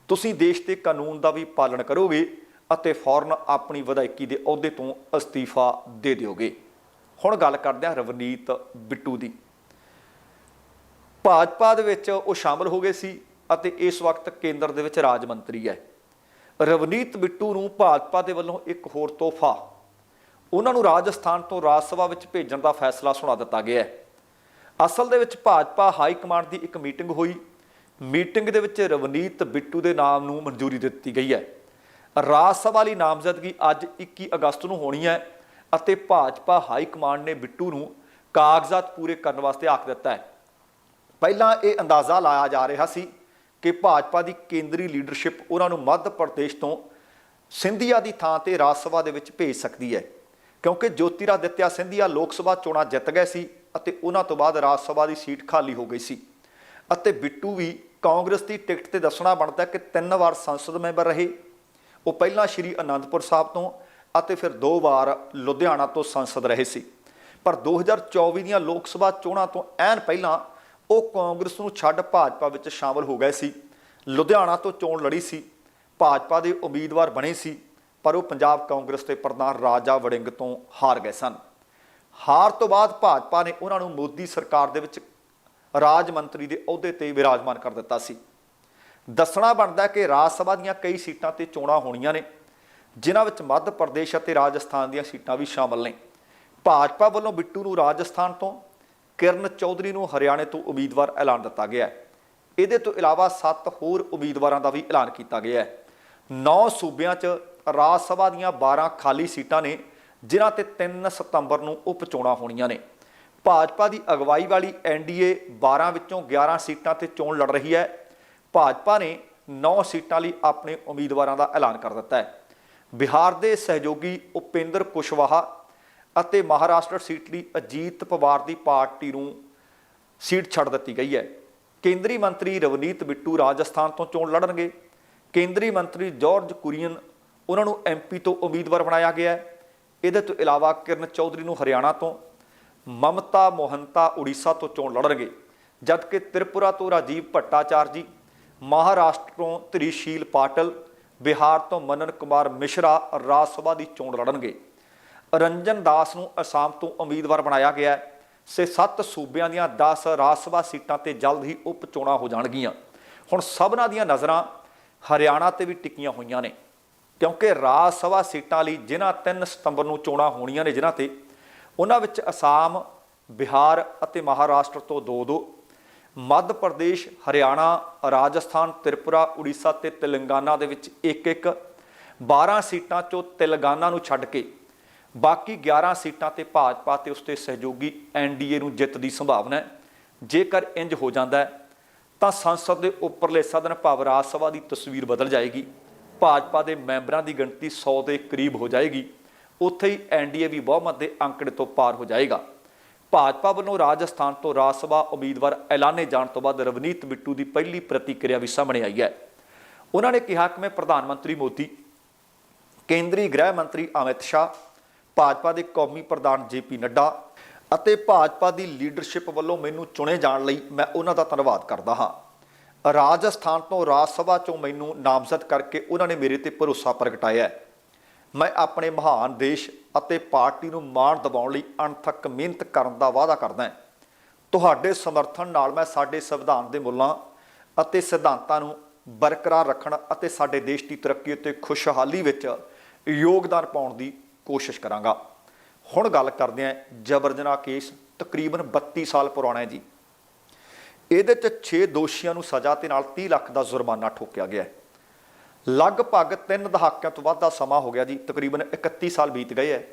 ਤੁਸੀਂ ਦੇਸ਼ ਦੇ ਕਾਨੂੰਨ ਦਾ ਵੀ ਪਾਲਣ ਕਰੋਗੇ ਅਤੇ ਫੌਰਨ ਆਪਣੀ ਵਿਧਾਇਕੀ ਦੇ ਅਹੁਦੇ ਤੋਂ ਅਸਤੀਫਾ ਦੇ ਦਿਓਗੇ। ਹੁਣ ਗੱਲ ਕਰਦੇ ਹਾਂ ਰਵਨੀਤ ਬਿੱਟੂ ਦੀ। ਭਾਜਪਾ ਦੇ ਵਿੱਚ ਉਹ ਸ਼ਾਮਲ ਹੋ ਗਏ ਸੀ ਅਤੇ ਇਸ ਵਕਤ ਕੇਂਦਰ ਦੇ ਵਿੱਚ ਰਾਜ ਮੰਤਰੀ ਹੈ। ਰਵਨੀਤ ਬਿੱਟੂ ਨੂੰ ਭਾਜਪਾ ਦੇ ਵੱਲੋਂ ਇੱਕ ਹੋਰ ਤੋਹਫਾ। ਉਹਨਾਂ ਨੂੰ ਰਾਜਸਥਾਨ ਤੋਂ ਰਾਜ ਸਭਾ ਵਿੱਚ ਭੇਜਣ ਦਾ ਫੈਸਲਾ ਸੁਣਾ ਦਿੱਤਾ ਗਿਆ ਹੈ। ਅਸਲ ਦੇ ਵਿੱਚ ਭਾਜਪਾ ਹਾਈ ਕਮਾਂਡ ਦੀ ਇੱਕ ਮੀਟਿੰਗ ਹੋਈ। ਮੀਟਿੰਗ ਦੇ ਵਿੱਚ ਰਵਨੀਤ ਬਿੱਟੂ ਦੇ ਨਾਮ ਨੂੰ ਮਨਜ਼ੂਰੀ ਦਿੱਤੀ ਗਈ ਹੈ। ਰਾਜ ਸਭਾ ਲਈ ਨਾਮਜ਼ਦਗੀ ਅੱਜ 21 ਅਗਸਤ ਨੂੰ ਹੋਣੀ ਹੈ ਅਤੇ ਭਾਜਪਾ ਹਾਈ ਕਮਾਂਡ ਨੇ ਬਿੱਟੂ ਨੂੰ ਕਾਗਜ਼ਾਤ ਪੂਰੇ ਕਰਨ ਵਾਸਤੇ ਆਖ ਦਿੱਤਾ ਹੈ। ਪਹਿਲਾਂ ਇਹ ਅੰਦਾਜ਼ਾ ਲਾਇਆ ਜਾ ਰਿਹਾ ਸੀ ਕਿ ਭਾਜਪਾ ਦੀ ਕੇਂਦਰੀ ਲੀਡਰਸ਼ਿਪ ਉਹਨਾਂ ਨੂੰ ਮੱਧ ਪ੍ਰਦੇਸ਼ ਤੋਂ ਸਿੰਧੀਆ ਦੀ ਥਾਂ ਤੇ ਰਾਜ ਸਭਾ ਦੇ ਵਿੱਚ ਭੇਜ ਸਕਦੀ ਹੈ। ਕਿਉਂਕਿ ਜੋਤੀਰਾਦਿੱਤਿਆ ਸਿੰਧੀਆ ਲੋਕ ਸਭਾ ਚੋਣਾਂ ਜਿੱਤ ਗਏ ਸੀ ਅਤੇ ਉਹਨਾਂ ਤੋਂ ਬਾਅਦ ਰਾਜ ਸਭਾ ਦੀ ਸੀਟ ਖਾਲੀ ਹੋ ਗਈ ਸੀ। ਅਤੇ ਬਿੱਟੂ ਵੀ ਕਾਂਗਰਸ ਦੀ ਟਿਕਟ ਤੇ ਦੱਸਣਾ ਬਣਦਾ ਕਿ ਤਿੰਨ ਵਾਰ ਸੰਸਦ ਮੈਂਬਰ ਰਹੇ। ਉਹ ਪਹਿਲਾਂ ਸ਼੍ਰੀ ਅਨੰਦਪੁਰ ਸਾਹਿਬ ਤੋਂ ਅਤੇ ਫਿਰ ਦੋ ਵਾਰ ਲੁਧਿਆਣਾ ਤੋਂ ਸੰਸਦ ਰਹੇ ਸੀ। ਪਰ 2024 ਦੀਆਂ ਲੋਕ ਸਭਾ ਚੋਣਾਂ ਤੋਂ ਐਨ ਪਹਿਲਾਂ ਉਹ ਕਾਂਗਰਸ ਨੂੰ ਛੱਡ ਭਾਜਪਾ ਵਿੱਚ ਸ਼ਾਮਲ ਹੋ ਗਏ ਸੀ। ਲੁਧਿਆਣਾ ਤੋਂ ਚੋਣ ਲੜੀ ਸੀ। ਭਾਜਪਾ ਦੇ ਉਮੀਦਵਾਰ ਬਣੇ ਸੀ, ਪਰ ਉਹ ਪੰਜਾਬ ਕਾਂਗਰਸ ਦੇ ਪ੍ਰਧਾਨ ਰਾਜਾ ਵੜਿੰਗ ਤੋਂ ਹਾਰ ਗਏ ਸਨ। ਹਾਰ ਤੋਂ ਬਾਅਦ ਭਾਜਪਾ ਨੇ ਉਹਨਾਂ ਨੂੰ ਮੋਦੀ ਸਰਕਾਰ ਦੇ ਵਿੱਚ ਰਾਜ ਮੰਤਰੀ ਦੇ ਅਹੁਦੇ ਤੇ ਵਿਰਾਜਮਾਨ ਕਰ ਦਿੱਤਾ ਸੀ। ਦੱਸਣਾ ਬਣਦਾ ਕਿ ਰਾਜ ਸਭਾ ਦੀਆਂ ਕਈ ਸੀਟਾਂ ਤੇ ਚੋਣਾਂ ਹੋਣੀਆਂ ਨੇ, ਜਿਨ੍ਹਾਂ ਵਿੱਚ ਮੱਧ ਪ੍ਰਦੇਸ਼ ਅਤੇ ਰਾਜਸਥਾਨ ਦੀਆਂ ਸੀਟਾਂ ਵੀ ਸ਼ਾਮਲ ਨੇ। ਭਾਜਪਾ ਵੱਲੋਂ ਬਿੱਟੂ ਨੂੰ ਰਾਜਸਥਾਨ ਤੋਂ, ਕਿਰਨ ਚੌਧਰੀ ਨੂੰ ਹਰਿਆਣੇ ਤੋਂ ਉਮੀਦਵਾਰ ਐਲਾਨ ਦਿੱਤਾ ਗਿਆ ਹੈ। ਇਹਦੇ ਤੋਂ ਇਲਾਵਾ 7 ਹੋਰ ਉਮੀਦਵਾਰਾਂ ਦਾ ਵੀ ਐਲਾਨ ਕੀਤਾ ਗਿਆ ਹੈ। 9 ਸੂਬਿਆਂ 'ਚ ਰਾਜ ਸਭਾ ਦੀਆਂ 12 ਖਾਲੀ ਸੀਟਾਂ ਨੇ, ਜਿਨ੍ਹਾਂ ਤੇ 3 ਸਤੰਬਰ ਨੂੰ ਉਪ ਚੋਣਾਂ ਹੋਣੀਆਂ ਨੇ। ਭਾਜਪਾ ਦੀ ਅਗਵਾਈ ਵਾਲੀ ਐਨਡੀਏ 12 ਵਿੱਚੋਂ 11 ਸੀਟਾਂ ਤੇ ਚੋਣ ਲੜ ਰਹੀ ਹੈ। ਭਾਜਪਾ ਨੇ 9 ਸੀਟਾਂ ਲਈ ਆਪਣੇ ਉਮੀਦਵਾਰਾਂ ਦਾ ਐਲਾਨ ਕਰ ਦਿੱਤਾ ਹੈ। ਬਿਹਾਰ ਦੇ ਸਹਿਯੋਗੀ ਉਪੇਂਦਰ ਕੁਸ਼ਵਾਹਾ ਅਤੇ ਮਹਾਰਾਸ਼ਟਰ ਸੀਟ ਲਈ ਅਜੀਤ ਪਵਾਰ ਦੀ ਪਾਰਟੀ ਨੂੰ ਸੀਟ ਛੱਡ ਦਿੱਤੀ ਗਈ ਹੈ। ਕੇਂਦਰੀ ਮੰਤਰੀ ਰਵਨੀਤ ਬਿੱਟੂ ਰਾਜਸਥਾਨ ਤੋਂ ਚੋਣ ਲੜਨਗੇ। ਕੇਂਦਰੀ ਮੰਤਰੀ ਜਾਰਜ ਕੁਰੀਅਨ ਉਹਨਾਂ ਨੂੰ ਐਮਪੀ ਤੋਂ ਉਮੀਦਵਾਰ ਬਣਾਇਆ ਗਿਆ ਹੈ। ਇਹਦੇ ਤੋਂ ਇਲਾਵਾ ਕਿਰਨ ਚੌਧਰੀ ਨੂੰ ਹਰਿਆਣਾ ਤੋਂ ਮਮਤਾ ਮੋਹੰਤਾ ਉੜੀਸਾ ਤੋਂ ਚੋਣ ਲੜਨਗੇ। ਜਦਕਿ ਤ੍ਰਿਪੁਰਾ ਤੋਂ ਰਾਜੀਵ ਭੱਟਾਚਾਰ ਜੀ, ਮਹਾਰਾਸ਼ਟਰ ਤੋਂ ਤ੍ਰਿਸ਼ੀਲ ਪਾਟਲ, ਬਿਹਾਰ ਤੋਂ ਮਨਨ ਕੁਮਾਰ ਮਿਸ਼ਰਾ ਰਾਜ ਸਭਾ ਦੀ ਚੋਣ ਲੜਨਗੇ। ਰੰਜਨ ਦਾਸ ਨੂੰ ਅਸਾਮ ਤੋਂ ਉਮੀਦਵਾਰ ਬਣਾਇਆ ਗਿਆ ਹੈ। ਸੇ ਸੱਤ ਸੂਬਿਆਂ ਦੀਆਂ 10 ਰਾਜ ਸਭਾ ਸੀਟਾਂ ਤੇ ਜਲਦ ਹੀ ਉਪ ਚੋਣਾਂ ਹੋ ਜਾਣਗੀਆਂ। ਹੁਣ ਸਭਨਾਂ ਦੀਆਂ ਨਜ਼ਰਾਂ ਹਰਿਆਣਾ ਤੇ ਵੀ ਟਿਕੀਆਂ ਹੋਈਆਂ ਨੇ। ਕਿਉਂਕਿ ਰਾਜ ਸਭਾ ਸੀਟਾਂ ਲਈ ਜਿਨ੍ਹਾਂ 3 ਸਤੰਬਰ ਨੂੰ ਚੋਣਾਂ ਹੋਣੀਆਂ ਨੇ, ਜਿਨ੍ਹਾਂ ਤੇ ਉਹਨਾਂ ਵਿੱਚ ਅਸਾਮ, ਬਿਹਾਰ ਅਤੇ ਮਹਾਰਾਸ਼ਟਰ ਤੋਂ ਦੋ ਦੋ, ਮੱਧ ਪ੍ਰਦੇਸ਼, ਹਰਿਆਣਾ, ਰਾਜਸਥਾਨ, ਤ੍ਰਿਪੁਰਾ, ਉੜੀਸਾ ਤੇ ਤੇਲੰਗਾਨਾ ਦੇ ਵਿੱਚ ਇੱਕ ਇੱਕ 12 ਸੀਟਾਂ ਚੋਂ ਤੇਲੰਗਾਨਾ ਨੂੰ ਛੱਡ ਕੇ ਬਾਕੀ 11 ਸੀਟਾਂ ਤੇ ਭਾਜਪਾ ਤੇ ਉਸਦੇ ਸਹਿਯੋਗੀ ਐਨਡੀਏ ਨੂੰ ਜਿੱਤ ਦੀ ਸੰਭਾਵਨਾ ਹੈ। ਜੇਕਰ ਇੰਜ ਹੋ ਜਾਂਦਾ ਹੈ, ਤਾਂ ਸੰਸਦ ਦੇ ਉੱਪਰਲੇ ਸਦਨ ਭਾਵ ਰਾਜ ਸਭਾ ਦੀ ਤਸਵੀਰ ਬਦਲ ਜਾਏਗੀ। ਭਾਜਪਾ ਦੇ ਮੈਂਬਰਾਂ ਦੀ ਗਿਣਤੀ 100 ਦੇ ਕਰੀਬ ਹੋ ਜਾਏਗੀ। ਉੱਥੇ ਹੀ ਐਨਡੀਏ ਵੀ ਬਹੁਮਤ ਦੇ ਅੰਕੜੇ ਤੋਂ ਪਾਰ ਹੋ ਜਾਏਗਾ। ਭਾਜਪਾ ਵੱਲੋਂ ਰਾਜਸਥਾਨ ਤੋਂ ਰਾਜ ਸਭਾ ਉਮੀਦਵਾਰ ਐਲਾਨੇ ਜਾਣ ਤੋਂ ਬਾਅਦ ਰਵਨੀਤ ਬਿੱਟੂ ਦੀ ਪਹਿਲੀ ਪ੍ਰਤੀਕਿਰਿਆ ਵੀ ਸਾਹਮਣੇ ਆਈ ਹੈ। ਉਹਨਾਂ ਨੇ ਕਿਹਾ ਕਿ ਮੈਂ ਪ੍ਰਧਾਨ ਮੰਤਰੀ ਮੋਦੀ, ਕੇਂਦਰੀ ਗ੍ਰਹਿ ਮੰਤਰੀ ਅਮਿਤ ਸ਼ਾਹ, ਭਾਜਪਾ ਦੇ ਕੌਮੀ ਪ੍ਰਧਾਨ ਜੇਪੀ ਨੱਡਾ ਅਤੇ ਭਾਜਪਾ ਦੀ ਲੀਡਰਸ਼ਿਪ ਵੱਲੋਂ ਮੈਨੂੰ ਚੁਣੇ ਜਾਣ ਲਈ ਮੈਂ ਉਹਨਾਂ ਦਾ ਧੰਨਵਾਦ ਕਰਦਾ ਹਾਂ। ਰਾਜਸਥਾਨ ਤੋਂ ਰਾਜ ਸਭਾ ਚੋਂ ਮੈਨੂੰ ਨਾਮਜ਼ਦ ਕਰਕੇ ਉਹਨਾਂ ਨੇ ਮੇਰੇ ਤੇ ਭਰੋਸਾ ਪ੍ਰਗਟਾਇਆ ਹੈ। ਮੈਂ ਆਪਣੇ ਮਹਾਨ ਦੇਸ਼ ਅਤੇ ਪਾਰਟੀ ਨੂੰ ਮਾਣ ਦਿਵਾਉਣ ਲਈ ਅਣਥੱਕ ਮਿਹਨਤ ਕਰਨ ਦਾ ਵਾਅਦਾ ਕਰਦਾ ਹਾਂ। ਤੁਹਾਡੇ ਸਮਰਥਨ ਨਾਲ ਮੈਂ ਸਾਡੇ ਸੰਵਿਧਾਨ ਦੇ ਮੁੱਲਾਂ ਅਤੇ ਸਿਧਾਂਤਾਂ ਨੂੰ ਬਰਕਰਾਰ ਰੱਖਣ ਅਤੇ ਸਾਡੇ ਦੇਸ਼ ਦੀ ਤਰੱਕੀ ਅਤੇ ਖੁਸ਼ਹਾਲੀ ਵਿੱਚ ਯੋਗਦਾਨ ਪਾਉਣ ਦੀ ਕੋਸ਼ਿਸ਼ ਕਰਾਂਗਾ। ਹੁਣ ਗੱਲ ਕਰਦੇ ਹਾਂ ਜਬਰ ਜਨਾਹ ਕੇਸ ਤਕਰੀਬਨ 32 ਸਾਲ ਪੁਰਾਣਾ ਹੈ ਜੀ। ਇਹਦੇ 'ਚ 6 ਦੋਸ਼ੀਆਂ ਨੂੰ ਸਜ਼ਾ ਤੇ ਨਾਲ 30 ਲੱਖ ਦਾ ਜੁਰਮਾਨਾ ਠੋਕਿਆ ਗਿਆ ਹੈ। ਲਗਭਗ 3 ਦਹਾਕਿਆਂ ਤੋਂ ਵੱਧ ਦਾ ਸਮਾਂ ਹੋ ਗਿਆ ਜੀ, ਤਕਰੀਬਨ 31 ਸਾਲ ਬੀਤ ਗਏ ਹੈ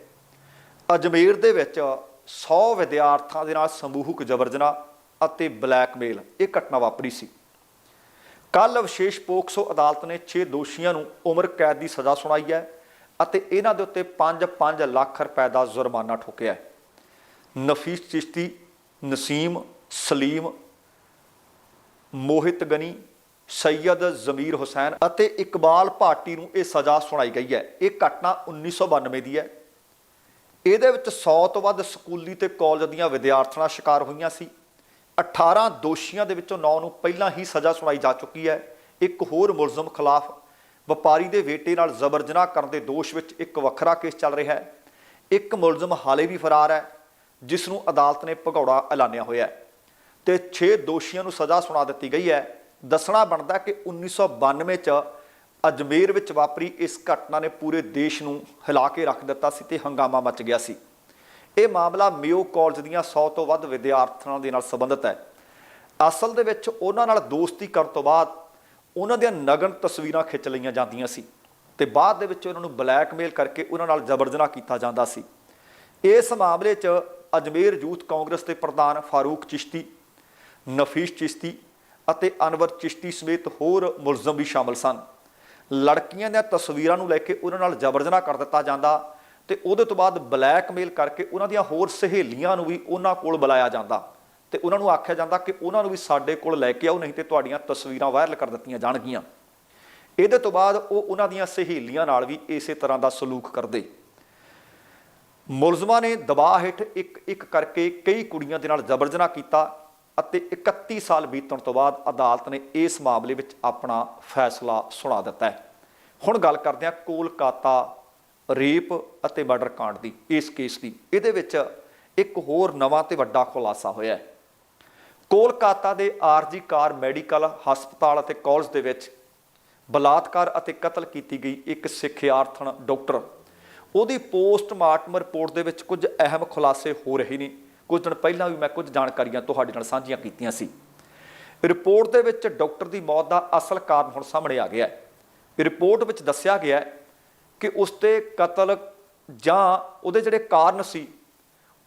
ਅਜਮੇਰ ਦੇ ਵਿੱਚ 100 ਵਿਦਿਆਰਥੀਆਂ ਦੇ ਨਾਲ ਸਮੂਹਕ ਜਬਰਜਨਾ ਅਤੇ ਬਲੈਕਮੇਲ, ਇਹ ਘਟਨਾ ਵਾਪਰੀ ਸੀ। ਕੱਲ ਵਿਸ਼ੇਸ਼ ਪੋਕਸੋ ਅਦਾਲਤ ਨੇ 6 ਦੋਸ਼ੀਆਂ ਨੂੰ ਉਮਰ ਕੈਦ ਦੀ ਸਜ਼ਾ ਸੁਣਾਈ ਹੈ ਅਤੇ ਇਹਨਾਂ ਦੇ ਉੱਤੇ 5-5 ਲੱਖ ਰੁਪਏ ਦਾ ਜੁਰਮਾਨਾ ਠੋਕਿਆ ਹੈ ਨਫੀਸ ਚਿਸ਼ਤੀ ਨਸੀਮ, ਸਲੀਮ, ਮੋਹਿਤ ਗਨੀ ਸੈਯਦ ਜ਼ਮੀਰ ਹੁਸੈਨ ਅਤੇ ਇਕਬਾਲ ਭਾਟੀ ਨੂੰ ਇਹ ਸਜ਼ਾ ਸੁਣਾਈ ਗਈ ਹੈ। ਇਹ ਘਟਨਾ 1992 ਦੀ ਹੈ। ਇਹਦੇ ਵਿੱਚ 100 ਤੋਂ ਵੱਧ ਸਕੂਲੀ ਤੇ ਕਾਲਜ ਦੀਆਂ ਵਿਦਿਆਰਥਣਾਂ ਸ਼ਿਕਾਰ ਹੋਈਆਂ ਸੀ। 18 ਦੋਸ਼ੀਆਂ ਦੇ ਵਿੱਚੋਂ 9 ਨੂੰ ਪਹਿਲਾਂ ਹੀ ਸਜ਼ਾ ਸੁਣਾਈ ਜਾ ਚੁੱਕੀ ਹੈ। ਇੱਕ ਹੋਰ ਮੁਲਜ਼ਮ ਖਿਲਾਫ ਵਪਾਰੀ ਦੇ ਬੇਟੇ ਨਾਲ ਜ਼ਬਰ ਜਨਾਹ ਕਰਨ ਦੇ ਦੋਸ਼ ਵਿੱਚ ਇੱਕ ਵੱਖਰਾ ਕੇਸ ਚੱਲ ਰਿਹਾ ਹੈ। ਇੱਕ ਮੁਲਜ਼ਮ ਹਾਲੇ ਵੀ ਫਰਾਰ ਹੈ, ਜਿਸ ਨੂੰ ਅਦਾਲਤ ਨੇ ਭਗੌੜਾ ਐਲਾਨਿਆ ਹੋਇਆ ਹੈ ਤੇ 6 ਦੋਸ਼ੀਆਂ ਨੂੰ ਸਜ਼ਾ ਸੁਣਾ ਦਿੱਤੀ ਗਈ ਹੈ। ਦੱਸਣਾ ਬਣਦਾ ਕਿ 1992 ਚ ਅਜਮੇਰ ਵਿੱਚ ਵਾਪਰੀ ਇਸ ਘਟਨਾ ਨੇ ਪੂਰੇ ਦੇਸ਼ ਨੂੰ ਹਿਲਾ ਕੇ ਰੱਖ ਦਿੱਤਾ ਸੀ ਤੇ ਹੰਗਾਮਾ ਮਚ ਗਿਆ ਸੀ। ਇਹ ਮਾਮਲਾ ਮਿਓ ਕਾਲਜ ਦੀਆਂ 100 ਤੋਂ ਵੱਧ ਵਿਦਿਆਰਥਣਾਂ ਦੇ ਨਾਲ ਸੰਬੰਧਿਤ ਹੈ। ਅਸਲ ਦੇ ਵਿੱਚ ਉਹਨਾਂ ਨਾਲ ਦੋਸਤੀ ਕਰਨ ਤੋਂ ਬਾਅਦ ਉਹਨਾਂ ਦੀਆਂ ਨਗਨ ਤਸਵੀਰਾਂ ਖਿੱਚ ਲਈਆਂ ਜਾਂਦੀਆਂ ਸੀ ਤੇ ਬਾਅਦ ਦੇ ਵਿੱਚ ਉਹਨਾਂ ਨੂੰ ਬਲੈਕਮੇਲ ਕਰਕੇ ਉਹਨਾਂ ਨਾਲ ਜ਼ਬਰਦਨਾ ਕੀਤਾ ਜਾਂਦਾ ਸੀ। ਇਸ ਮਾਮਲੇ 'ਚ ਅਜਮੇਰ ਯੂਥ ਕਾਂਗਰਸ ਦੇ ਪ੍ਰਧਾਨ ਫਾਰੂਕ ਚਿਸ਼ਤੀ, ਨਫੀਸ ਚਿਸ਼ਤੀ ਅਤੇ ਅਨਵਰ ਚਿਸ਼ਤੀ ਸਮੇਤ ਹੋਰ ਮੁਲਜ਼ਮ ਵੀ ਸ਼ਾਮਲ ਸਨ। ਲੜਕੀਆਂ ਦੀਆਂ ਤਸਵੀਰਾਂ ਨੂੰ ਲੈ ਕੇ ਉਹਨਾਂ ਨਾਲ ਜਬਰਜਨਾ ਕਰ ਦਿੱਤਾ ਜਾਂਦਾ ਤੇ ਉਹਦੇ ਤੋਂ ਬਾਅਦ ਬਲੈਕਮੇਲ ਕਰਕੇ ਉਹਨਾਂ ਦੀਆਂ ਹੋਰ ਸਹੇਲੀਆਂ ਨੂੰ ਵੀ ਉਹਨਾਂ ਕੋਲ ਬੁਲਾਇਆ ਜਾਂਦਾ ਤੇ ਉਹਨਾਂ ਨੂੰ ਆਖਿਆ ਜਾਂਦਾ ਕਿ ਉਹਨਾਂ ਨੂੰ ਵੀ ਸਾਡੇ ਕੋਲ ਲੈ ਕੇ ਆਓ, ਨਹੀਂ ਤੇ ਤੁਹਾਡੀਆਂ ਤਸਵੀਰਾਂ ਵਾਇਰਲ ਕਰ ਦਿੱਤੀਆਂ ਜਾਣਗੀਆਂ। ਇਹਦੇ ਤੋਂ ਬਾਅਦ ਉਹ ਉਹਨਾਂ ਦੀਆਂ ਸਹੇਲੀਆਂ ਨਾਲ ਵੀ ਇਸੇ ਤਰ੍ਹਾਂ ਦਾ ਸਲੂਕ ਕਰਦੇ। ਮੁਲਜ਼ਮਾਂ ਨੇ ਦਬਾਅ ਹੇਠ ਇੱਕ ਇੱਕ ਕਰਕੇ ਕਈ ਕੁੜੀਆਂ ਦੇ ਨਾਲ ਜ਼ਬਰਜਨਾ ਕੀਤਾ ਅਤੇ 31 ਸਾਲ ਬੀਤਣ ਤੋਂ ਬਾਅਦ ਅਦਾਲਤ ਨੇ ਇਸ ਮਾਮਲੇ ਵਿੱਚ ਆਪਣਾ ਫੈਸਲਾ ਸੁਣਾ ਦਿੱਤਾ ਹੈ। ਹੁਣ ਗੱਲ ਕਰਦੇ ਹਾਂ ਕੋਲਕਾਤਾ ਰੇਪ ਅਤੇ ਮਰਡਰ ਕਾਂਡ ਦੀ, ਇਸ ਕੇਸ ਦੀ। ਇਹਦੇ ਵਿੱਚ ਇੱਕ ਹੋਰ ਨਵਾਂ ਤੇ ਵੱਡਾ ਖੁਲਾਸਾ ਹੋਇਆ ਹੈ। ਕੋਲਕਾਤਾ ਦੇ ਆਰਜੀ ਕਾਰ ਮੈਡੀਕਲ ਹਸਪਤਾਲ ਅਤੇ ਕਾਲਜ ਦੇ ਵਿੱਚ ਬਲਾਤਕਾਰ ਅਤੇ ਕਤਲ ਕੀਤੀ ਗਈ ਇੱਕ ਸਿੱਖਿਆਰਥਣ ਡਾਕਟਰ। ਉਹਦੀ ਪੋਸਟਮਾਰਟਮ ਰਿਪੋਰਟ ਦੇ ਵਿੱਚ ਕੁਝ ਅਹਿਮ ਖੁਲਾਸੇ ਹੋ ਰਹੇ ਨੇ। ਕੁਝ ਦਿਨ ਪਹਿਲਾਂ ਵੀ ਮੈਂ ਕੁਝ ਜਾਣਕਾਰੀਆਂ ਤੁਹਾਡੇ ਨਾਲ ਸਾਂਝੀਆਂ ਕੀਤੀਆਂ ਸੀ। ਰਿਪੋਰਟ ਦੇ ਵਿੱਚ ਡਾਕਟਰ ਦੀ ਮੌਤ ਦਾ ਅਸਲ ਕਾਰਨ ਹੁਣ ਸਾਹਮਣੇ ਆ ਗਿਆ ਹੈ। ਰਿਪੋਰਟ ਵਿੱਚ ਦੱਸਿਆ ਗਿਆ ਹੈ ਕਿ ਉਸ ਤੇ ਕਤਲ ਜਾਂ ਉਹਦੇ ਜਿਹੜੇ ਕਾਰਨ ਸੀ,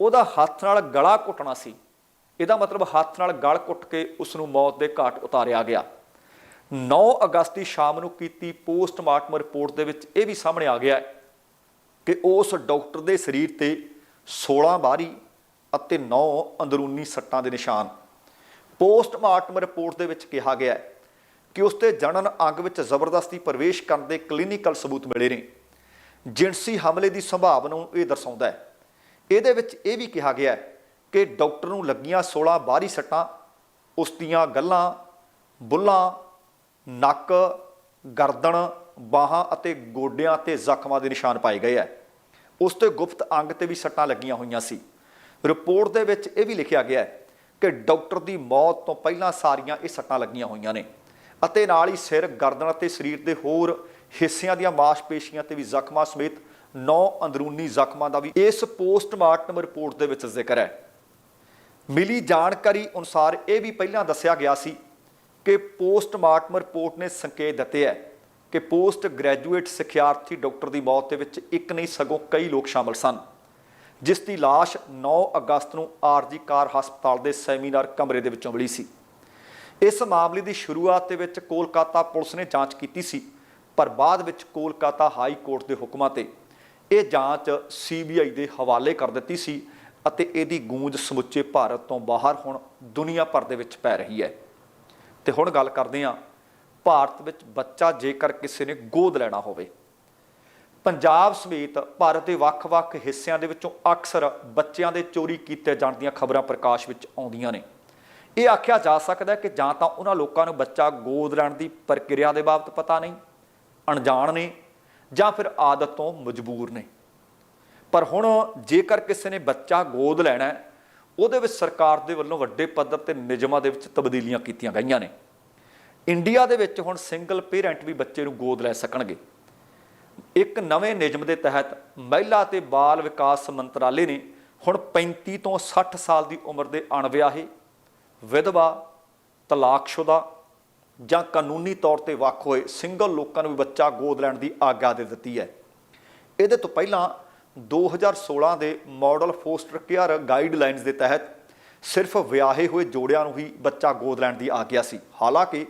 ਉਹਦਾ ਹੱਥ ਨਾਲ ਗਲਾ ਘੁੱਟਣਾ ਸੀ। ਇਹਦਾ ਮਤਲਬ ਹੱਥ ਨਾਲ ਗਲ ਘੁੱਟ ਕੇ ਉਸ ਨੂੰ ਮੌਤ ਦੇ ਘਾਟ ਉਤਾਰਿਆ ਗਿਆ। 9 ਅਗਸਤ ਦੀ ਸ਼ਾਮ ਨੂੰ ਕੀਤੀ ਪੋਸਟਮਾਰਟਮ ਰਿਪੋਰਟ ਦੇ ਵਿੱਚ ਇਹ ਵੀ ਸਾਹਮਣੇ ਆ ਗਿਆ ਕਿ ਉਸ ਡਾਕਟਰ ਦੇ ਸਰੀਰ ਤੇ 16 ਬਾਹਰੀ ਅਤੇ 9 ਅੰਦਰੂਨੀ ਸੱਟਾਂ ਦੇ ਨਿਸ਼ਾਨ। ਪੋਸਟਮਾਰਟਮ ਰਿਪੋਰਟ ਦੇ ਵਿੱਚ ਕਿਹਾ ਗਿਆ ਹੈ ਕਿ ਉਸ ਤੇ ਜਣਨ ਅੰਗ ਵਿੱਚ ਜ਼ਬਰਦਸਤੀ ਪ੍ਰਵੇਸ਼ ਕਰਨ ਦੇ ਕਲੀਨਿਕਲ ਸਬੂਤ ਮਿਲੇ ਨੇ। ਜਿਨਸੀ ਹਮਲੇ ਦੀ ਸੰਭਾਵਨਾ ਨੂੰ ਇਹ ਦਰਸਾਉਂਦਾ ਹੈ। ਇਹਦੇ ਵਿੱਚ ਇਹ ਵੀ ਕਿਹਾ ਗਿਆ ਹੈ ਕਿ ਡਾਕਟਰ ਨੂੰ ਲੱਗੀਆਂ 16 ਬਾਹਰੀ ਸੱਟਾਂ, ਉਸ ਦੀਆਂ ਗੱਲਾਂ, ਬੁੱਲਾਂ, ਨੱਕ, ਗਰਦਨ, ਬਾਹਾਂ ਅਤੇ ਗੋਡਿਆਂ ਤੇ ਜ਼ਖਮਾਂ ਦੇ ਨਿਸ਼ਾਨ ਪਾਏ ਗਏ ਹੈ। ਉਸ ਤੇ ਗੁਪਤ ਅੰਗ ਤੇ ਵੀ ਸੱਟਾਂ ਲੱਗੀਆਂ ਹੋਈਆਂ ਸੀ। ਰਿਪੋਰਟ ਦੇ ਵਿੱਚ ਇਹ ਵੀ ਲਿਖਿਆ ਗਿਆ ਹੈ ਕਿ ਡਾਕਟਰ ਦੀ ਮੌਤ ਤੋਂ ਪਹਿਲਾਂ ਸਾਰੀਆਂ ਇਹ ਸੱਟਾਂ ਲੱਗੀਆਂ ਹੋਈਆਂ ਨੇ। ਅਤੇ ਨਾਲ ਹੀ ਸਿਰ, ਗਰਦਨ ਅਤੇ ਸਰੀਰ ਦੇ ਹੋਰ ਹਿੱਸਿਆਂ ਦੀਆਂ ਮਾਸਪੇਸ਼ੀਆਂ ਤੇ ਵੀ ਜ਼ਖਮਾਂ ਸਮੇਤ ਨੌ ਅੰਦਰੂਨੀ ਜ਼ਖਮਾਂ ਦਾ ਵੀ ਇਸ ਪੋਸਟਮਾਰਟਮ ਰਿਪੋਰਟ ਦੇ ਵਿੱਚ ਜ਼ਿਕਰ ਹੈ। ਮਿਲੀ ਜਾਣਕਾਰੀ ਅਨੁਸਾਰ ਇਹ ਵੀ ਪਹਿਲਾਂ ਦੱਸਿਆ ਗਿਆ ਸੀ ਕਿ ਪੋਸਟਮਾਰਟਮ ਰਿਪੋਰਟ ਨੇ ਸੰਕੇਤ ਦਿੱਤੇ ਹੈ ਕਿ ਪੋਸਟ ਗ੍ਰੈਜੂਏਟ ਸਿੱਖਿਆਰਥੀ ਡਾਕਟਰ ਦੀ ਮੌਤ ਦੇ ਵਿੱਚ ਇੱਕ ਨਹੀਂ ਸਗੋਂ ਕਈ ਲੋਕ ਸ਼ਾਮਲ ਸਨ। ਜਿਸ ਦੀ ਲਾਸ਼ 9 ਅਗਸਤ ਨੂੰ ਆਰਜੀ ਕਾਰ ਹਸਪਤਾਲ ਦੇ ਸੈਮੀਨਾਰ ਕਮਰੇ ਦੇ ਵਿੱਚੋਂ ਮਿਲੀ ਸੀ। ਇਸ ਮਾਮਲੇ ਦੀ ਸ਼ੁਰੂਆਤ ਦੇ ਵਿੱਚ ਕੋਲਕਾਤਾ ਪੁਲਿਸ ਨੇ ਜਾਂਚ ਕੀਤੀ ਸੀ, ਪਰ ਬਾਅਦ ਵਿੱਚ ਕੋਲਕਾਤਾ ਹਾਈ ਕੋਰਟ ਦੇ ਹੁਕਮਾਂ ਤੇ ਇਹ ਜਾਂਚ ਸੀਬੀਆਈ ਦੇ ਹਵਾਲੇ ਕਰ ਦਿੱਤੀ ਸੀ ਅਤੇ ਇਹਦੀ ਗੂੰਜ ਸਮੁੱਚੇ ਭਾਰਤ ਤੋਂ ਬਾਹਰ ਹੁਣ ਦੁਨੀਆ ਭਰ ਦੇ ਵਿੱਚ ਪੈ ਰਹੀ ਹੈ। ਤੇ ਹੁਣ ਗੱਲ ਕਰਦੇ ਹਾਂ, ਭਾਰਤ ਵਿੱਚ ਬੱਚਾ ਜੇਕਰ ਕਿਸੇ ਨੇ ਗੋਦ ਲੈਣਾ ਹੋਵੇ ਪੰਜਾਬ ਸਮੇਤ ਭਾਰਤ ਦੇ ਵੱਖ-ਵੱਖ ਹਿੱਸਿਆਂ ਦੇ ਵਿੱਚੋਂ ਅਕਸਰ ਬੱਚਿਆਂ ਦੇ ਚੋਰੀ ਕੀਤੇ ਜਾਣ ਦੀਆਂ ਖਬਰਾਂ ਪ੍ਰਕਾਸ਼ ਵਿੱਚ ਆਉਂਦੀਆਂ ਨੇ। ਇਹ ਆਖਿਆ ਜਾ ਸਕਦਾ ਹੈ ਕਿ ਜਾਂ ਤਾਂ ਉਹਨਾਂ ਲੋਕਾਂ ਨੂੰ ਬੱਚਾ ਗੋਦ ਲੈਣ ਦੀ ਪ੍ਰਕਿਰਿਆ ਦੇ ਬਾਬਤ ਪਤਾ ਨਹੀਂ, ਅਣਜਾਣ ਨੇ, ਜਾਂ ਫਿਰ ਆਦਤ ਤੋਂ ਮਜਬੂਰ ਨੇ। ਪਰ ਹੁਣ ਜੇਕਰ ਕਿਸੇ ਨੇ ਬੱਚਾ ਗੋਦ ਲੈਣਾ ਹੈ, ਉਹਦੇ ਵਿੱਚ ਸਰਕਾਰ ਦੇ ਵੱਲੋਂ ਵੱਡੇ ਪੱਧਰ ਤੇ ਨਿਯਮਾਂ ਦੇ ਵਿੱਚ ਤਬਦੀਲੀਆਂ ਕੀਤੀਆਂ ਗਈਆਂ ਨੇ। ਇੰਡੀਆ ਦੇ ਵਿੱਚ ਹੁਣ ਸਿੰਗਲ ਪੇਰੈਂਟ ਵੀ ਬੱਚੇ ਨੂੰ ਗੋਦ ਲੈ ਸਕਣਗੇ। ਇੱਕ ਨਵੇਂ ਨਿਯਮ ਦੇ ਤਹਿਤ ਮਹਿਲਾ ਤੇ ਬਾਲ ਵਿਕਾਸ ਮੰਤਰਾਲੇ ਨੇ ਹੁਣ 35 ਤੋਂ 60 ਸਾਲ ਦੀ ਉਮਰ ਦੇ ਅਣਵਿਆਹੇ, ਵਿਧਵਾ, ਤਲਾਕਸ਼ੁਦਾ ਜਾਂ ਕਾਨੂੰਨੀ ਤੌਰ ਤੇ ਵੱਖ ਹੋਏ ਸਿੰਗਲ ਲੋਕਾਂ ਨੂੰ ਵੀ ਬੱਚਾ ਗੋਦ ਲੈਣ ਦੀ ਆਗਿਆ ਦੇ ਦਿੱਤੀ ਹੈ। ਇਹਦੇ ਤੋਂ ਪਹਿਲਾਂ 2016 ਦੇ ਮਾਡਲ ਫੋਸਟਰ ਕੇਅਰ ਗਾਈਡਲਾਈਨਸ ਦੇ ਤਹਿਤ ਸਿਰਫ ਵਿਆਹੇ ਹੋਏ ਜੋੜਿਆਂ ਨੂੰ ਹੀ ਬੱਚਾ ਗੋਦ ਲੈਣ ਦੀ ਆਗਿਆ ਸੀ। ਹਾਲਾਂਕਿ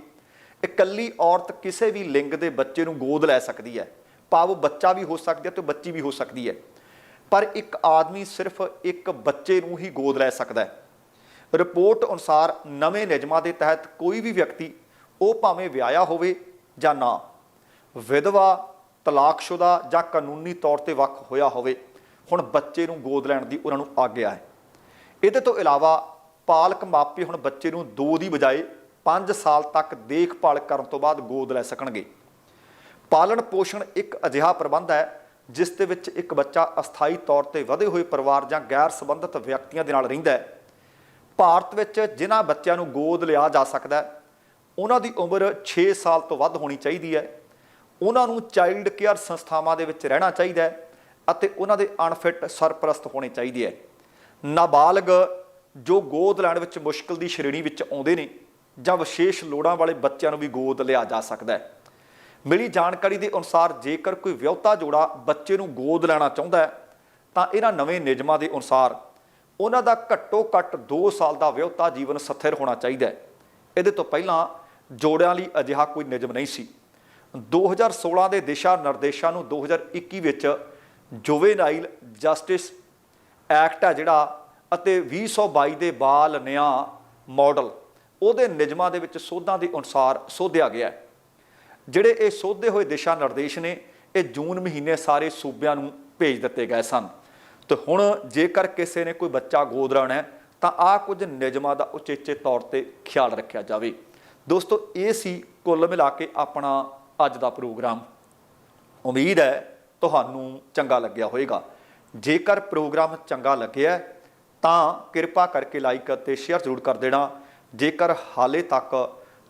ਇਕੱਲੀ ਔਰਤ ਕਿਸੇ ਵੀ ਲਿੰਗ ਦੇ ਬੱਚੇ ਨੂੰ ਗੋਦ ਲੈ ਸਕਦੀ ਹੈ। ਭਾਵ ਬੱਚਾ ਵੀ ਹੋ ਸਕਦਾ ਤੇ ਬੱਚੀ ਵੀ ਹੋ ਸਕਦੀ ਹੈ। ਪਰ ਇੱਕ ਆਦਮੀ ਸਿਰਫ ਇੱਕ ਬੱਚੇ ਨੂੰ ਹੀ ਗੋਦ ਲੈ ਸਕਦਾ ਹੈ। ਰਿਪੋਰਟ ਅਨੁਸਾਰ ਨਵੇਂ ਨਿਯਮਾਂ ਦੇ ਤਹਿਤ ਕੋਈ ਵੀ ਵਿਅਕਤੀ ਉਹ ਭਾਵੇਂ ਵਿਆਹਿਆ ਹੋਵੇ ਜਾਂ ਨਾ, ਵਿਧਵਾ, ਤਲਾਕਸ਼ੁਦਾ ਜਾਂ ਕਾਨੂੰਨੀ ਤੌਰ ਤੇ ਵੱਖ ਹੋਇਆ ਹੋਵੇ, ਹੁਣ ਬੱਚੇ ਨੂੰ ਗੋਦ ਲੈਣ ਦੀ ਉਹਨਾਂ ਨੂੰ ਆਗਿਆ ਹੈ। ਇਹਦੇ ਤੋਂ ਇਲਾਵਾ ਪਾਲਕ ਮਾਪੇ ਹੁਣ ਬੱਚੇ ਨੂੰ 2 ਦੀ ਬਜਾਏ 5 ਸਾਲ ਤੱਕ ਦੇਖਭਾਲ ਕਰਨ ਤੋਂ ਬਾਅਦ ਗੋਦ ਲੈ ਸਕਣਗੇ। ਪਾਲਣ ਪੋਸ਼ਣ ਇੱਕ ਅਜਿਹਾ ਪ੍ਰਬੰਧ ਹੈ, ਜਿਸ ਦੇ ਵਿੱਚ ਇੱਕ ਬੱਚਾ ਅਸਥਾਈ ਤੌਰ ਤੇ ਵਧੇ ਹੋਏ ਪਰਿਵਾਰ ਜਾਂ ਗੈਰ ਸੰਬੰਧਿਤ ਵਿਅਕਤੀਆਂ ਦੇ ਨਾਲ ਰਹਿੰਦਾ ਹੈ। ਭਾਰਤ ਵਿੱਚ ਜਿਨ੍ਹਾਂ ਬੱਚਿਆਂ ਨੂੰ ਗੋਦ ਲਿਆ ਜਾ ਸਕਦਾ ਹੈ, ਉਹਨਾਂ ਦੀ ਉਮਰ 6 ਸਾਲ ਤੋਂ ਵੱਧ ਹੋਣੀ ਚਾਹੀਦੀ ਹੈ। ਉਹਨਾਂ ਨੂੰ ਚਾਈਲਡ ਕੇਅਰ ਸੰਸਥਾਵਾਂ ਦੇ ਵਿੱਚ ਰਹਿਣਾ ਚਾਹੀਦਾ ਹੈ ਅਤੇ ਉਹਨਾਂ ਦੇ ਅਨਫਿਟ ਸਰਪ੍ਰਸਤ ਹੋਣੇ ਚਾਹੀਦੇ ਹੈ। ਨਾਬਾਲਗ ਜੋ ਗੋਦ ਲੈਣ ਵਿੱਚ ਮੁਸ਼ਕਲ ਦੀ ਸ਼੍ਰੇਣੀ ਵਿੱਚ ਆਉਂਦੇ ਨੇ ਜਾਂ ਵਿਸ਼ੇਸ਼ ਲੋੜਾਂ ਵਾਲੇ ਬੱਚਿਆਂ ਨੂੰ ਵੀ ਗੋਦ ਲਿਆ ਜਾ ਸਕਦਾ ਹੈ। ਮਿਲੀ ਜਾਣਕਾਰੀ ਦੇ ਅਨੁਸਾਰ ਜੇਕਰ ਕੋਈ ਵਿਆਹੁਤਾ ਜੋੜਾ ਬੱਚੇ ਨੂੰ ਗੋਦ ਲੈਣਾ ਚਾਹੁੰਦਾ ਹੈ, ਤਾਂ ਇਹਨਾਂ ਨਵੇਂ ਨਿਯਮਾਂ ਦੇ ਅਨੁਸਾਰ ਉਹਨਾਂ ਦਾ ਘੱਟੋ ਘੱਟ 2 ਸਾਲ ਦਾ ਵਿਆਹੁਤਾ ਜੀਵਨ ਸਥਿਰ ਹੋਣਾ ਚਾਹੀਦਾ ਹੈ। ਇਹਦੇ ਤੋਂ ਪਹਿਲਾਂ ਜੋੜਿਆਂ ਲਈ ਅਜਿਹਾ ਕੋਈ ਨਿਯਮ ਨਹੀਂ ਸੀ। 2016 ਦੇ ਦਿਸ਼ਾ ਨਿਰਦੇਸ਼ਾਂ ਨੂੰ 2021 ਵਿੱਚ ਜੋਵੇਨਾਈਲ ਜਸਟਿਸ ਐਕਟ ਹੈ ਜਿਹੜਾ ਅਤੇ 2022 ਦੇ ਬਾਲ ਨਿਆਂ ਮਾਡਲ ਉਹਦੇ ਨਿਯਮਾਂ ਦੇ ਵਿੱਚ ਸੋਧਾਂ ਦੇ ਅਨੁਸਾਰ ਸੋਧਿਆ ਗਿਆ ਹੈ। ਜਿਹੜੇ ਇਹ ਸੋਧੇ ਹੋਏ ਦਿਸ਼ਾ ਨਿਰਦੇਸ਼ ਨੇ, ਇਹ ਜੂਨ ਮਹੀਨੇ ਸਾਰੇ ਸੂਬਿਆਂ ਨੂੰ ਭੇਜ ਦਿੱਤੇ ਗਏ ਸਨ। ਤੇ ਹੁਣ ਜੇਕਰ ਕਿਸੇ ਨੇ ਕੋਈ ਬੱਚਾ ਗੋਦ ਲੈਣਾ ਹੈ, ਤਾਂ ਆ ਕੁਝ ਨਿਯਮਾਂ ਦਾ ਉਚੇਚੇ ਤੌਰ ਤੇ ਖਿਆਲ ਰੱਖਿਆ ਜਾਵੇ। ਦੋਸਤੋ, ਇਹ ਸੀ ਕੁੱਲ ਮਿਲਾ ਕੇ ਆਪਣਾ ਅੱਜ ਦਾ ਪ੍ਰੋਗਰਾਮ। ਉਮੀਦ ਹੈ ਤੁਹਾਨੂੰ ਚੰਗਾ ਲੱਗਿਆ ਹੋਵੇਗਾ। ਜੇਕਰ ਪ੍ਰੋਗਰਾਮ ਚੰਗਾ ਲੱਗਿਆ ਤਾਂ ਕਿਰਪਾ ਕਰਕੇ ਲਾਈਕ ਅਤੇ ਸ਼ੇਅਰ ਜ਼ਰੂਰ ਕਰ ਦੇਣਾ। ਜੇਕਰ ਹਾਲੇ ਤੱਕ